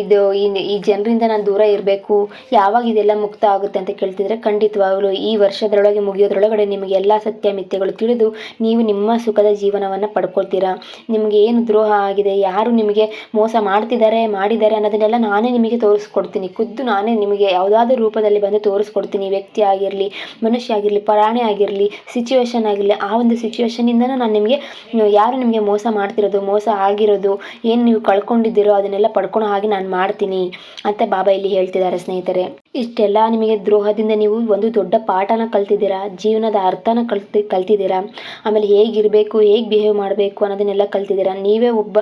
ಇದು, ಈ ಈ ಜನರಿಂದ ನಾನು ದೂರ ಇರಬೇಕು, ಯಾವಾಗ ಇದೆಲ್ಲ ಮುಕ್ತ ಆಗುತ್ತೆ ಅಂತ ಕೇಳ್ತಿದ್ರೆ ಖಂಡಿತವಾಗಲೂ ಈ ವರ್ಷದೊಳಗೆ ಮುಗಿಯೋದ್ರೊಳಗಡೆ ನಿಮಗೆ ಎಲ್ಲ ಸತ್ಯ ಮಿಥ್ಯಗಳು ತಿಳಿದು ನೀವು ನಿಮ್ಮ ಸುಖದ ಜೀವನವನ್ನು ಪಡ್ಕೊಳ್ತೀರಾ. ನಿಮಗೆ ಏನು ದ್ರೋಹ ಆಗಿದೆ, ಯಾರು ನಿಮಗೆ ಮೋಸ ಮಾಡ್ತಿದ್ದಾರೆ, ಮಾಡಿದ್ದಾರೆ ಅನ್ನೋದನ್ನೆಲ್ಲ ನಾನೇ ನಿಮಗೆ ತೋರಿಸ್ಕೊಡ್ತೀನಿ. ಖುದ್ದು ನಾನೇ ನಿಮಗೆ ಯಾವುದಾದ್ರೂ ರೂಪದಲ್ಲಿ ಬಂದು ತೋರಿಸ್ಕೊಡ್ತೀನಿ. ವ್ಯಕ್ತಿ ಆಗಿರಲಿ, ಮನುಷ್ಯ ಆಗಿರಲಿ, ಪ್ರಾಣಿ ಆಗಿರಲಿ ಸಿಚುವೇಶನ್ ಆಗಿರಲಿ, ಆ ಒಂದು ಸಿಚುವೇಶನಿಂದನೂ ನಾನು ನಿಮಗೆ ಯಾರು ನಿಮಗೆ ಮೋಸ ಮಾಡ್ತಿರೋದು, ಮೋಸ ಆಗಿರೋದು, ಏನು ನೀವು ಕಳ್ಕೊಂಡಿದ್ದೀರೋ ಅದನ್ನೆಲ್ಲ ಪಡ್ಕೊಳೋ ಹಾಗೆ ನಾನು ಮಾಡ್ತೀನಿ, ಅಂತ ಬಾಬಾ ಇಲ್ಲಿ ಹೇಳ್ತಿದ್ದಾರೆ ಸ್ನೇಹಿತರೆ. ಇಷ್ಟೆಲ್ಲ ನಿಮಗೆ ದ್ರೋಹದಿಂದ ನೀವು ಒಂದು ದೊಡ್ಡ ಪಾಠನ ಕಲ್ತಿದ್ದೀರಾ? ಜೀವನದ ಅರ್ಥನ ಕಲ್ತಿ, ಕಲ್ತಿದ್ದೀರಾ? ಆಮೇಲೆ ಹೇಗಿರಬೇಕು, ಹೇಗೆ ಬಿಹೇವ್ ಮಾಡಬೇಕು ಅನ್ನೋದನ್ನೆಲ್ಲ ಕಲ್ತಿದ್ದೀರಾ? ನೀವೇ ಒಬ್ಬ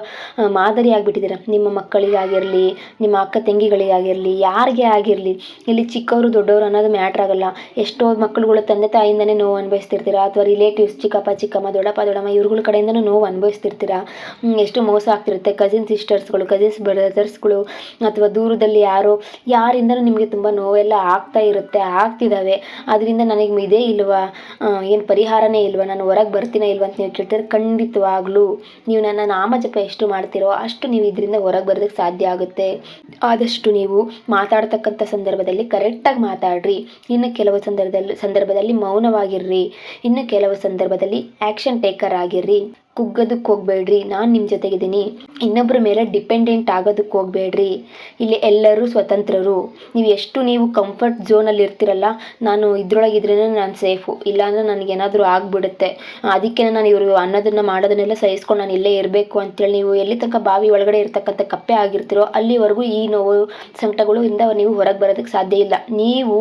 ಮಾದರಿ ಆಗಿಬಿಟ್ಟಿದ್ದೀರಾ? ನಿಮ್ಮ ಮಕ್ಕಳಿಗಾಗಿರಲಿ, ನಿಮ್ಮ ಅಕ್ಕ ತಂಗಿಗಳಿಗಾಗಿರಲಿ, ಯಾರಿಗೆ ಆಗಿರಲಿ, ಇಲ್ಲಿ ಚಿಕ್ಕವರು ದೊಡ್ಡವರು ಅನ್ನೋದು ಮ್ಯಾಟ್ರ್ ಆಗಲ್ಲ. ಎಷ್ಟೋ ಮಕ್ಕಳುಗಳು ತಂದೆ ತಾಯಿಯಿಂದನೇ ನೋವು ಅನುಭವಿಸ್ತಿರ್ತೀರಾ? ಅಥವಾ ರಿಲೇಟಿವ್ಸ್ ಚಿಕ್ಕಪ್ಪ, ಚಿಕ್ಕಮ್ಮ, ದೊಡ್ಡಪ್ಪ, ದೊಡ್ಡಮ್ಮ, ಇವ್ರಗಳ ಕಡೆಯಿಂದನೂ ನೋವು ಅನುಭವಿಸ್ತಿರ್ತೀರ? ಎಷ್ಟು ಮೋಸ ಆಗ್ತಿರುತ್ತೆ. ಕಸಿನ್ ಸಿಸ್ಟರ್ಸ್ಗಳು ಕಸಿನ್ಸ್ ಬ್ರದರ್ಸ್ಗಳು ಅಥವಾ ದೂರದಲ್ಲಿ ಯಾರೋ, ಯಾರಿಂದನೂ ನಿಮಗೆ ತುಂಬ ನೋವೆಲ್ಲ ಆಗ್ತಾ ಇರುತ್ತೆ ಆಗ್ತಿದ್ದಾವೆ ಅದರಿಂದ ನನಗೆ ಇದೇ ಇಲ್ವಾ? ಏನು ಪರಿಹಾರನೇ ಇಲ್ವಾ? ನಾನು ಹೊರಗೆ ಬರ್ತೀನ ಇಲ್ವಾ ಅಂತ ನೀವು ಕೇಳ್ತಾರೆ ಖಂಡಿತವಾಗ್ಲೂ. ನೀವು ನನ್ನ ನಾಮ ಜಪ ಎಷ್ಟು ಮಾಡ್ತೀರೋ ಅಷ್ಟು ನೀವು ಇದರಿಂದ ಹೊರಗೆ ಬರೋದಕ್ಕೆ ಸಾಧ್ಯ ಆಗುತ್ತೆ. ಆದಷ್ಟು ನೀವು ಮಾತಾಡ್ತಕ್ಕಂಥ ಸಂದರ್ಭದಲ್ಲಿ ಕರೆಕ್ಟಾಗಿ ಮಾತಾಡ್ರಿ. ಇನ್ನು ಕೆಲವು ಸಂದರ್ಭದಲ್ಲಿ ಸಂದರ್ಭದಲ್ಲಿ ಮೌನವಾಗಿರ್ರಿ. ಇನ್ನು ಕೆಲವು ಸಂದರ್ಭದಲ್ಲಿ ಆ್ಯಕ್ಷನ್ ಟೇಕರ್ ಆಗಿರ್ರಿ. ಕುಗ್ಗೋದಕ್ಕೆ ಹೋಗ್ಬೇಡ್ರಿ, ನಾನು ನಿಮ್ಮ ಜೊತೆಗಿದ್ದೀನಿ. ಇನ್ನೊಬ್ಬರ ಮೇಲೆ ಡಿಪೆಂಡೆಂಟ್ ಆಗೋದಕ್ಕೆ ಹೋಗ್ಬೇಡ್ರಿ. ಇಲ್ಲಿ ಎಲ್ಲರೂ ಸ್ವತಂತ್ರರು. ನೀವು ಎಷ್ಟು ನೀವು ಕಂಫರ್ಟ್ ಝೋನಲ್ಲಿ ಇರ್ತಿರಲ್ಲ, ನಾನು ಇದ್ರೊಳಗಿದ್ರೇ ನಾನು ಸೇಫು ಇಲ್ಲಾಂದ್ರೆ ನನಗೇನಾದರೂ ಆಗಿಬಿಡುತ್ತೆ. ಅದಕ್ಕೆ ನಾನು ಇವರು ಅನ್ನೋದನ್ನು ಮಾಡೋದನ್ನೆಲ್ಲ ಸಹಿಸ್ಕೊಂಡು ನಾನು ಇಲ್ಲೇ ಇರಬೇಕು ಅಂತೇಳಿ ನೀವು ಎಲ್ಲಿ ತನಕ ಬಾವಿ ಒಳಗಡೆ ಇರ್ತಕ್ಕಂಥ ಕಪ್ಪೆ ಆಗಿರ್ತೀರೋ, ಅಲ್ಲಿವರೆಗೂ ಈ ನೋವು ಸಂಕಟಗಳು ಇಂದ ನೀವು ಹೊರಗೆ ಬರೋದಕ್ಕೆ ಸಾಧ್ಯ ಇಲ್ಲ. ನೀವು,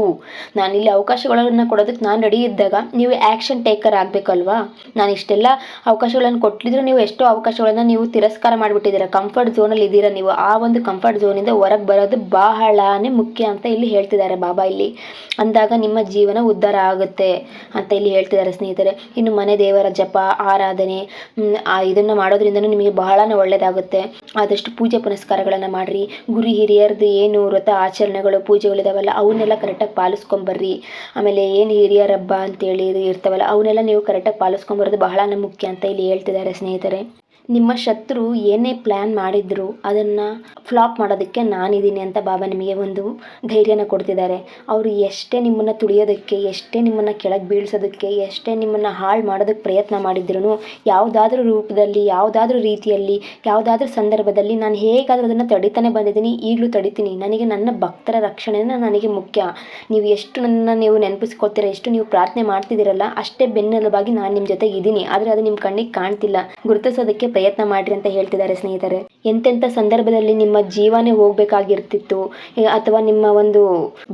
ನಾನು ಇಲ್ಲಿ ಅವಕಾಶಗಳನ್ನು ಕೊಡೋದಕ್ಕೆ ನಾನು ರೆಡಿ ಇದ್ದಾಗ ನೀವು ಆ್ಯಕ್ಷನ್ ಟೇಕರ್ ಆಗಬೇಕಲ್ವಾ? ನಾನು ಇಷ್ಟೆಲ್ಲ ಅವಕಾಶಗಳನ್ನು ಕೊಟ್ಟಿದ್ರು ನೀವು ಎಷ್ಟೋ ಅವಕಾಶಗಳನ್ನು ನೀವು ತಿರಸ್ಕಾರ ಮಾಡಿಬಿಟ್ಟಿದ್ದೀರಾ. ಕಂಫರ್ಟ್ ಝೋನಲ್ಲಿ ಇದ್ದೀರಾ ನೀವು. ಆ ಒಂದು ಕಂಫರ್ಟ್ ಝೋನಿಂದ ಹೊರಗೆ ಬರೋದು ಬಹಳನೇ ಮುಖ್ಯ ಅಂತ ಇಲ್ಲಿ ಹೇಳ್ತಿದ್ದಾರೆ ಬಾಬಾ ಇಲ್ಲಿ. ಅಂದಾಗ ನಿಮ್ಮ ಜೀವನ ಉದ್ಧಾರ ಆಗುತ್ತೆ ಅಂತ ಇಲ್ಲಿ ಹೇಳ್ತಿದ್ದಾರೆ ಸ್ನೇಹಿತರೆ. ಇನ್ನು ಮನೆ ದೇವರ ಜಪ, ಆರಾಧನೆ ಇದನ್ನು ಮಾಡೋದ್ರಿಂದನೂ ನಿಮಗೆ ಬಹಳನೇ ಒಳ್ಳೆಯದಾಗುತ್ತೆ ಆದಷ್ಟು ಪೂಜೆ ಪುನಸ್ಕಾರಗಳನ್ನು ಮಾಡಿರಿ. ಗುರು ಹಿರಿಯರದ್ದು ಏನು ವ್ರತ ಆಚರಣೆಗಳು ಪೂಜೆಗಳಿದಾವಲ್ಲ ಅವನ್ನೆಲ್ಲ ಕರೆಕ್ಟಾಗಿ ಪಾಲಿಸ್ಕೊಂಬರ್ರಿ. ಆಮೇಲೆ ಏನು ಹಿರಿಯರ ಹಬ್ಬ ಅಂತೇಳಿ ಇರ್ತಾವಲ್ಲ, ಅವನ್ನೆಲ್ಲ ನೀವು ಕರೆಕ್ಟಾಗಿ ಪಾಲಿಸ್ಕೊಂಬರೋದು ಬಹಳನೇ ಮುಖ್ಯ ಅಂತ ಇಲ್ಲಿ ಹೇಳ್ತಿದ್ದಾರೆ ಸ್ನೇಹಿತರೆ. ನಿಮ್ಮ ಶತ್ರು ಏನೇ ಪ್ಲ್ಯಾನ್ ಮಾಡಿದ್ರು ಅದನ್ನು ಫ್ಲಾಪ್ ಮಾಡೋದಕ್ಕೆ ನಾನಿದ್ದೀನಿ ಅಂತ ಬಾಬಾ ನಿಮಗೆ ಒಂದು ಧೈರ್ಯನ ಕೊಡ್ತಿದ್ದಾರೆ. ಅವರು ಎಷ್ಟೇ ನಿಮ್ಮನ್ನು ತುಳಿಯೋದಕ್ಕೆ, ಎಷ್ಟೇ ನಿಮ್ಮನ್ನು ಕೆಳಗೆ ಬೀಳ್ಸೋದಕ್ಕೆ, ಎಷ್ಟೇ ನಿಮ್ಮನ್ನು ಹಾಳು ಮಾಡೋದಕ್ಕೆ ಪ್ರಯತ್ನ ಮಾಡಿದ್ರು ಯಾವುದಾದ್ರೂ ರೂಪದಲ್ಲಿ, ಯಾವುದಾದ್ರೂ ರೀತಿಯಲ್ಲಿ, ಯಾವುದಾದ್ರೂ ಸಂದರ್ಭದಲ್ಲಿ ನಾನು ಹೇಗಾದರೂ ಅದನ್ನು ತಡಿತಾನೆ ಬಂದಿದ್ದೀನಿ, ಈಗಲೂ ತಡಿತೀನಿ. ನನಗೆ ನನ್ನ ಭಕ್ತರ ರಕ್ಷಣೆನ ನನಗೆ ಮುಖ್ಯ. ನೀವು ಎಷ್ಟು ನನ್ನ ನೀವು ನೆನಪಿಸ್ಕೊಳ್ತೀರ, ಎಷ್ಟು ನೀವು ಪ್ರಾರ್ಥನೆ ಮಾಡ್ತಿದ್ದೀರಲ್ಲ, ಅಷ್ಟೇ ಬೆನ್ನೆಲುಬಾಗಿ ನಾನು ನಿಮ್ಮ ಜೊತೆ ಇದ್ದೀನಿ ಆದರೆ ಅದು ನಿಮ್ಮ ಕಣ್ಣಿಗೆ ಕಾಣ್ತಿಲ್ಲ. ಗುರುತಿಸೋದಕ್ಕೆ ಪ್ರಯತ್ನ ಮಾಡ್ರಿ ಅಂತ ಹೇಳ್ತಿದ್ದಾರೆ ಸ್ನೇಹಿತರೆ. ಎಂತೆಂಥ ಸಂದರ್ಭದಲ್ಲಿ ನಿಮ್ಮ ಜೀವನೇ ಹೋಗ್ಬೇಕಾಗಿರ್ತಿತ್ತು. ಅಥವಾ ನಿಮ್ಮ ಒಂದು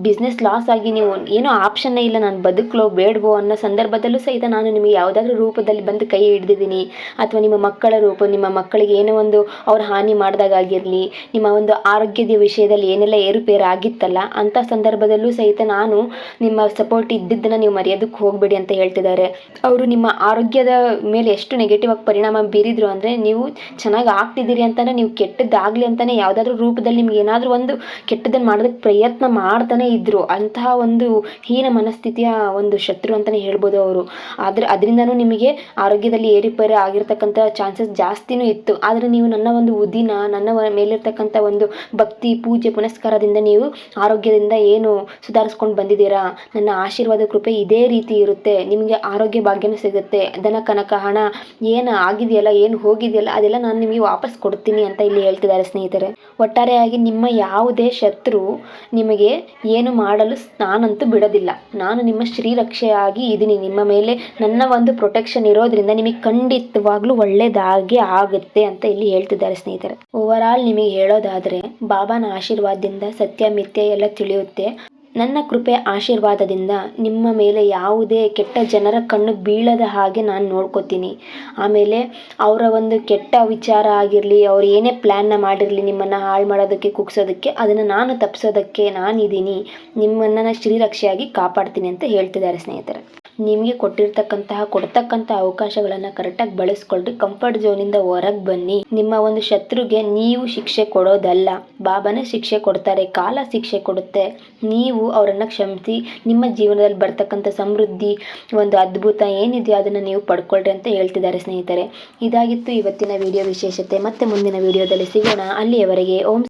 ಬಿಸ್ನೆಸ್ ಲಾಸ್ ಆಗಿ ನೀವು ಏನೋ ಆಪ್ಷನ್ನೇ ಇಲ್ಲ, ನಾನು ಬದುಕಲೋ ಬೇಡವೋ ಅನ್ನೋ ಸಂದರ್ಭದಲ್ಲೂ ಸಹಿತ ನಾನು ನಿಮಗೆ ಯಾವುದಾದ್ರೂ ರೂಪದಲ್ಲಿ ಬಂದು ಕೈ ಹಿಡಿದಿದ್ದೀನಿ. ಅಥವಾ ನಿಮ್ಮ ಮಕ್ಕಳ ರೂಪ, ನಿಮ್ಮ ಮಕ್ಕಳಿಗೆ ಏನೋ ಒಂದು ಅವ್ರ ಹಾನಿ ಮಾಡಿದಾಗಿರಲಿ ನಿಮ್ಮ ಒಂದು ಆರೋಗ್ಯದ ವಿಷಯದಲ್ಲಿ ಏನೆಲ್ಲ ಏರುಪೇರು ಆಗಿತ್ತಲ್ಲ ಅಂಥ ಸಂದರ್ಭದಲ್ಲೂ ಸಹಿತ ನಾನು ನಿಮ್ಮ ಸಪೋರ್ಟ್ ಇದ್ದಿದ್ದನ್ನು ನೀವು ಮರೆಯೋದಕ್ಕೆ ಹೋಗಬೇಡಿ ಅಂತ ಹೇಳ್ತಿದ್ದಾರೆ. ಅವರು ನಿಮ್ಮ ಆರೋಗ್ಯದ ಮೇಲೆ ಎಷ್ಟು ನೆಗೆಟಿವ್ ಆಗಿ ಪರಿಣಾಮ ಬೀರಿದ್ರು ಅಂದರೆ ನೀವು ಚೆನ್ನಾಗಿ ಆಗ್ತಿದ್ದೀರಿ ಅಂತಲೇ ನೀವು ಕೆಟ್ಟದ್ದಾಗಲಿ ಅಂತಲೇ ಯಾವುದಾದ್ರೂ ರೂಪದಲ್ಲಿ ನಿಮ್ಗೆ ಏನಾದರೂ ಒಂದು ಕೆಟ್ಟದನ್ನು ಮಾಡೋದಕ್ಕೆ ಪ್ರಯತ್ನ ಮಾಡ್ತಾನೆ ಇದ್ದರು ಅಂತಹ ಒಂದು ಹೀನ ಮನಸ್ಥಿತಿಯ ಒಂದು ಶತ್ರು ಅಂತಲೇ ಹೇಳ್ಬೋದು ಅವರು. ಆದರೆ ಅದರಿಂದನೂ ನಿಮಗೆ ಆರೋಗ್ಯದಲ್ಲಿ ಏರಿಪೇರಿ ಆಗಿರ್ತಕ್ಕಂಥ ಚಾನ್ಸಸ್ ಜಾಸ್ತಿನೂ ಇತ್ತು. ಆದರೆ ನೀವು ನನ್ನ ಒಂದು ಉದಿನ, ನನ್ನ ಮೇಲಿರ್ತಕ್ಕಂಥ ಒಂದು ಭಕ್ತಿ, ಪೂಜೆ, ಪುನಸ್ಕಾರದಿಂದ ನೀವು ಆರೋಗ್ಯದಿಂದ ಏನು ಸುಧಾರಿಸ್ಕೊಂಡು ಬಂದಿದ್ದೀರಾ? ನನ್ನ ಆಶೀರ್ವಾದ, ಕೃಪೆ ಇದೇ ರೀತಿ ಇರುತ್ತೆ. ನಿಮಗೆ ಆರೋಗ್ಯ ಭಾಗ್ಯನೂ ಸಿಗುತ್ತೆ. ದನ ಕನಕ, ಹಣ ಏನು ಆಗಿದೆಯಲ್ಲ, ಏನು ಹೋಗಿದೆಯಲ್ಲ, ಅದೆಲ್ಲ ನಾನು ನಿಮಗೆ ವಾಪಸ್ ಕೊಡ್ತೀನಿ ಅಂತ ಇಲ್ಲಿ ಹೇಳ್ತಿದ್ದಾರೆ ಸ್ನೇಹಿತರೆ. ಒಟ್ಟಾರೆಯಾಗಿ ನಿಮ್ಮ ಯಾವುದೇ ಶತ್ರು ನಿಮಗೆ ಏನು ಮಾಡಲು ನಾನಂತೂ ಬಿಡೋದಿಲ್ಲ. ನಾನು ನಿಮ್ಮ ಶ್ರೀರಕ್ಷೆಯಾಗಿ ಇದ್ದೀನಿ. ನಿಮ್ಮ ಮೇಲೆ ನನ್ನ ಒಂದು ಪ್ರೊಟೆಕ್ಷನ್ ಇರೋದ್ರಿಂದ ನಿಮಗೆ ಖಂಡಿತವಾಗ್ಲೂ ಒಳ್ಳೇದಾಗೆ ಆಗುತ್ತೆ ಅಂತ ಇಲ್ಲಿ ಹೇಳ್ತಿದ್ದಾರೆ ಸ್ನೇಹಿತರೆ. ಓವರ್ ಆಲ್ ನಿಮಗೆ ಹೇಳೋದಾದರೆ, ಬಾಬಾನ ಆಶೀರ್ವಾದದಿಂದ ಸತ್ಯ, ಮಿಥ್ಯ ಎಲ್ಲ ತಿಳಿಯುತ್ತೆ. ನನ್ನ ಕೃಪೆ ಆಶೀರ್ವಾದದಿಂದ ನಿಮ್ಮ ಮೇಲೆ ಯಾವುದೇ ಕೆಟ್ಟ ಜನರ ಕಣ್ಣು ಬೀಳದ ಹಾಗೆ ನಾನು ನೋಡ್ಕೋತೀನಿ. ಆಮೇಲೆ ಅವರ ಒಂದು ಕೆಟ್ಟ ವಿಚಾರ ಆಗಿರಲಿ, ಅವ್ರು ಏನೇ ಪ್ಲ್ಯಾನ್ನ ಮಾಡಿರಲಿ, ನಿಮ್ಮನ್ನು ಹಾಳು ಮಾಡೋದಕ್ಕೆ, ಕುಗ್ಸೋದಕ್ಕೆ, ಅದನ್ನು ನಾನು ತಪ್ಪಿಸೋದಕ್ಕೆ ನಾನಿದ್ದೀನಿ. ನಿಮ್ಮನ್ನು ಶ್ರೀರಕ್ಷೆಯಾಗಿ ಕಾಪಾಡ್ತೀನಿ ಅಂತ ಹೇಳ್ತಿದ್ದಾರೆ ಸ್ನೇಹಿತರೆ. ನಿಮಗೆ ಕೊಟ್ಟಿರ್ತಕ್ಕಂತಹ ಕೊಡ್ತಕ್ಕಂಥ ಅವಕಾಶಗಳನ್ನು ಕರೆಕ್ಟಾಗಿ ಬಳಸ್ಕೊಳ್ರಿ ಕಂಫರ್ಟ್ ಝೋನಿಂದ ಹೊರಗೆ ಬನ್ನಿ. ನಿಮ್ಮ ಒಂದು ಶತ್ರುಗೆ ನೀವು ಶಿಕ್ಷೆ ಕೊಡೋದಲ್ಲ. ಬಾಬಾನೇ ಶಿಕ್ಷೆ ಕೊಡ್ತಾರೆ, ಕಾಲ ಶಿಕ್ಷೆ ಕೊಡುತ್ತೆ. ನೀವು ಅವರನ್ನು ಕ್ಷಮಿಸಿ, ನಿಮ್ಮ ಜೀವನದಲ್ಲಿ ಬರ್ತಕ್ಕಂಥ ಸಮೃದ್ಧಿ, ಒಂದು ಅದ್ಭುತ ಏನಿದೆಯೋ ಅದನ್ನು ನೀವು ಪಡ್ಕೊಳ್ರಿ ಅಂತ ಹೇಳ್ತಿದ್ದಾರೆ ಸ್ನೇಹಿತರೆ. ಇದಾಗಿತ್ತು ಇವತ್ತಿನ ವಿಡಿಯೋ ವಿಶೇಷತೆ. ಮತ್ತೆ ಮುಂದಿನ ವಿಡಿಯೋದಲ್ಲಿ ಸಿಗೋಣ. ಅಲ್ಲಿಯವರೆಗೆ ಓಂ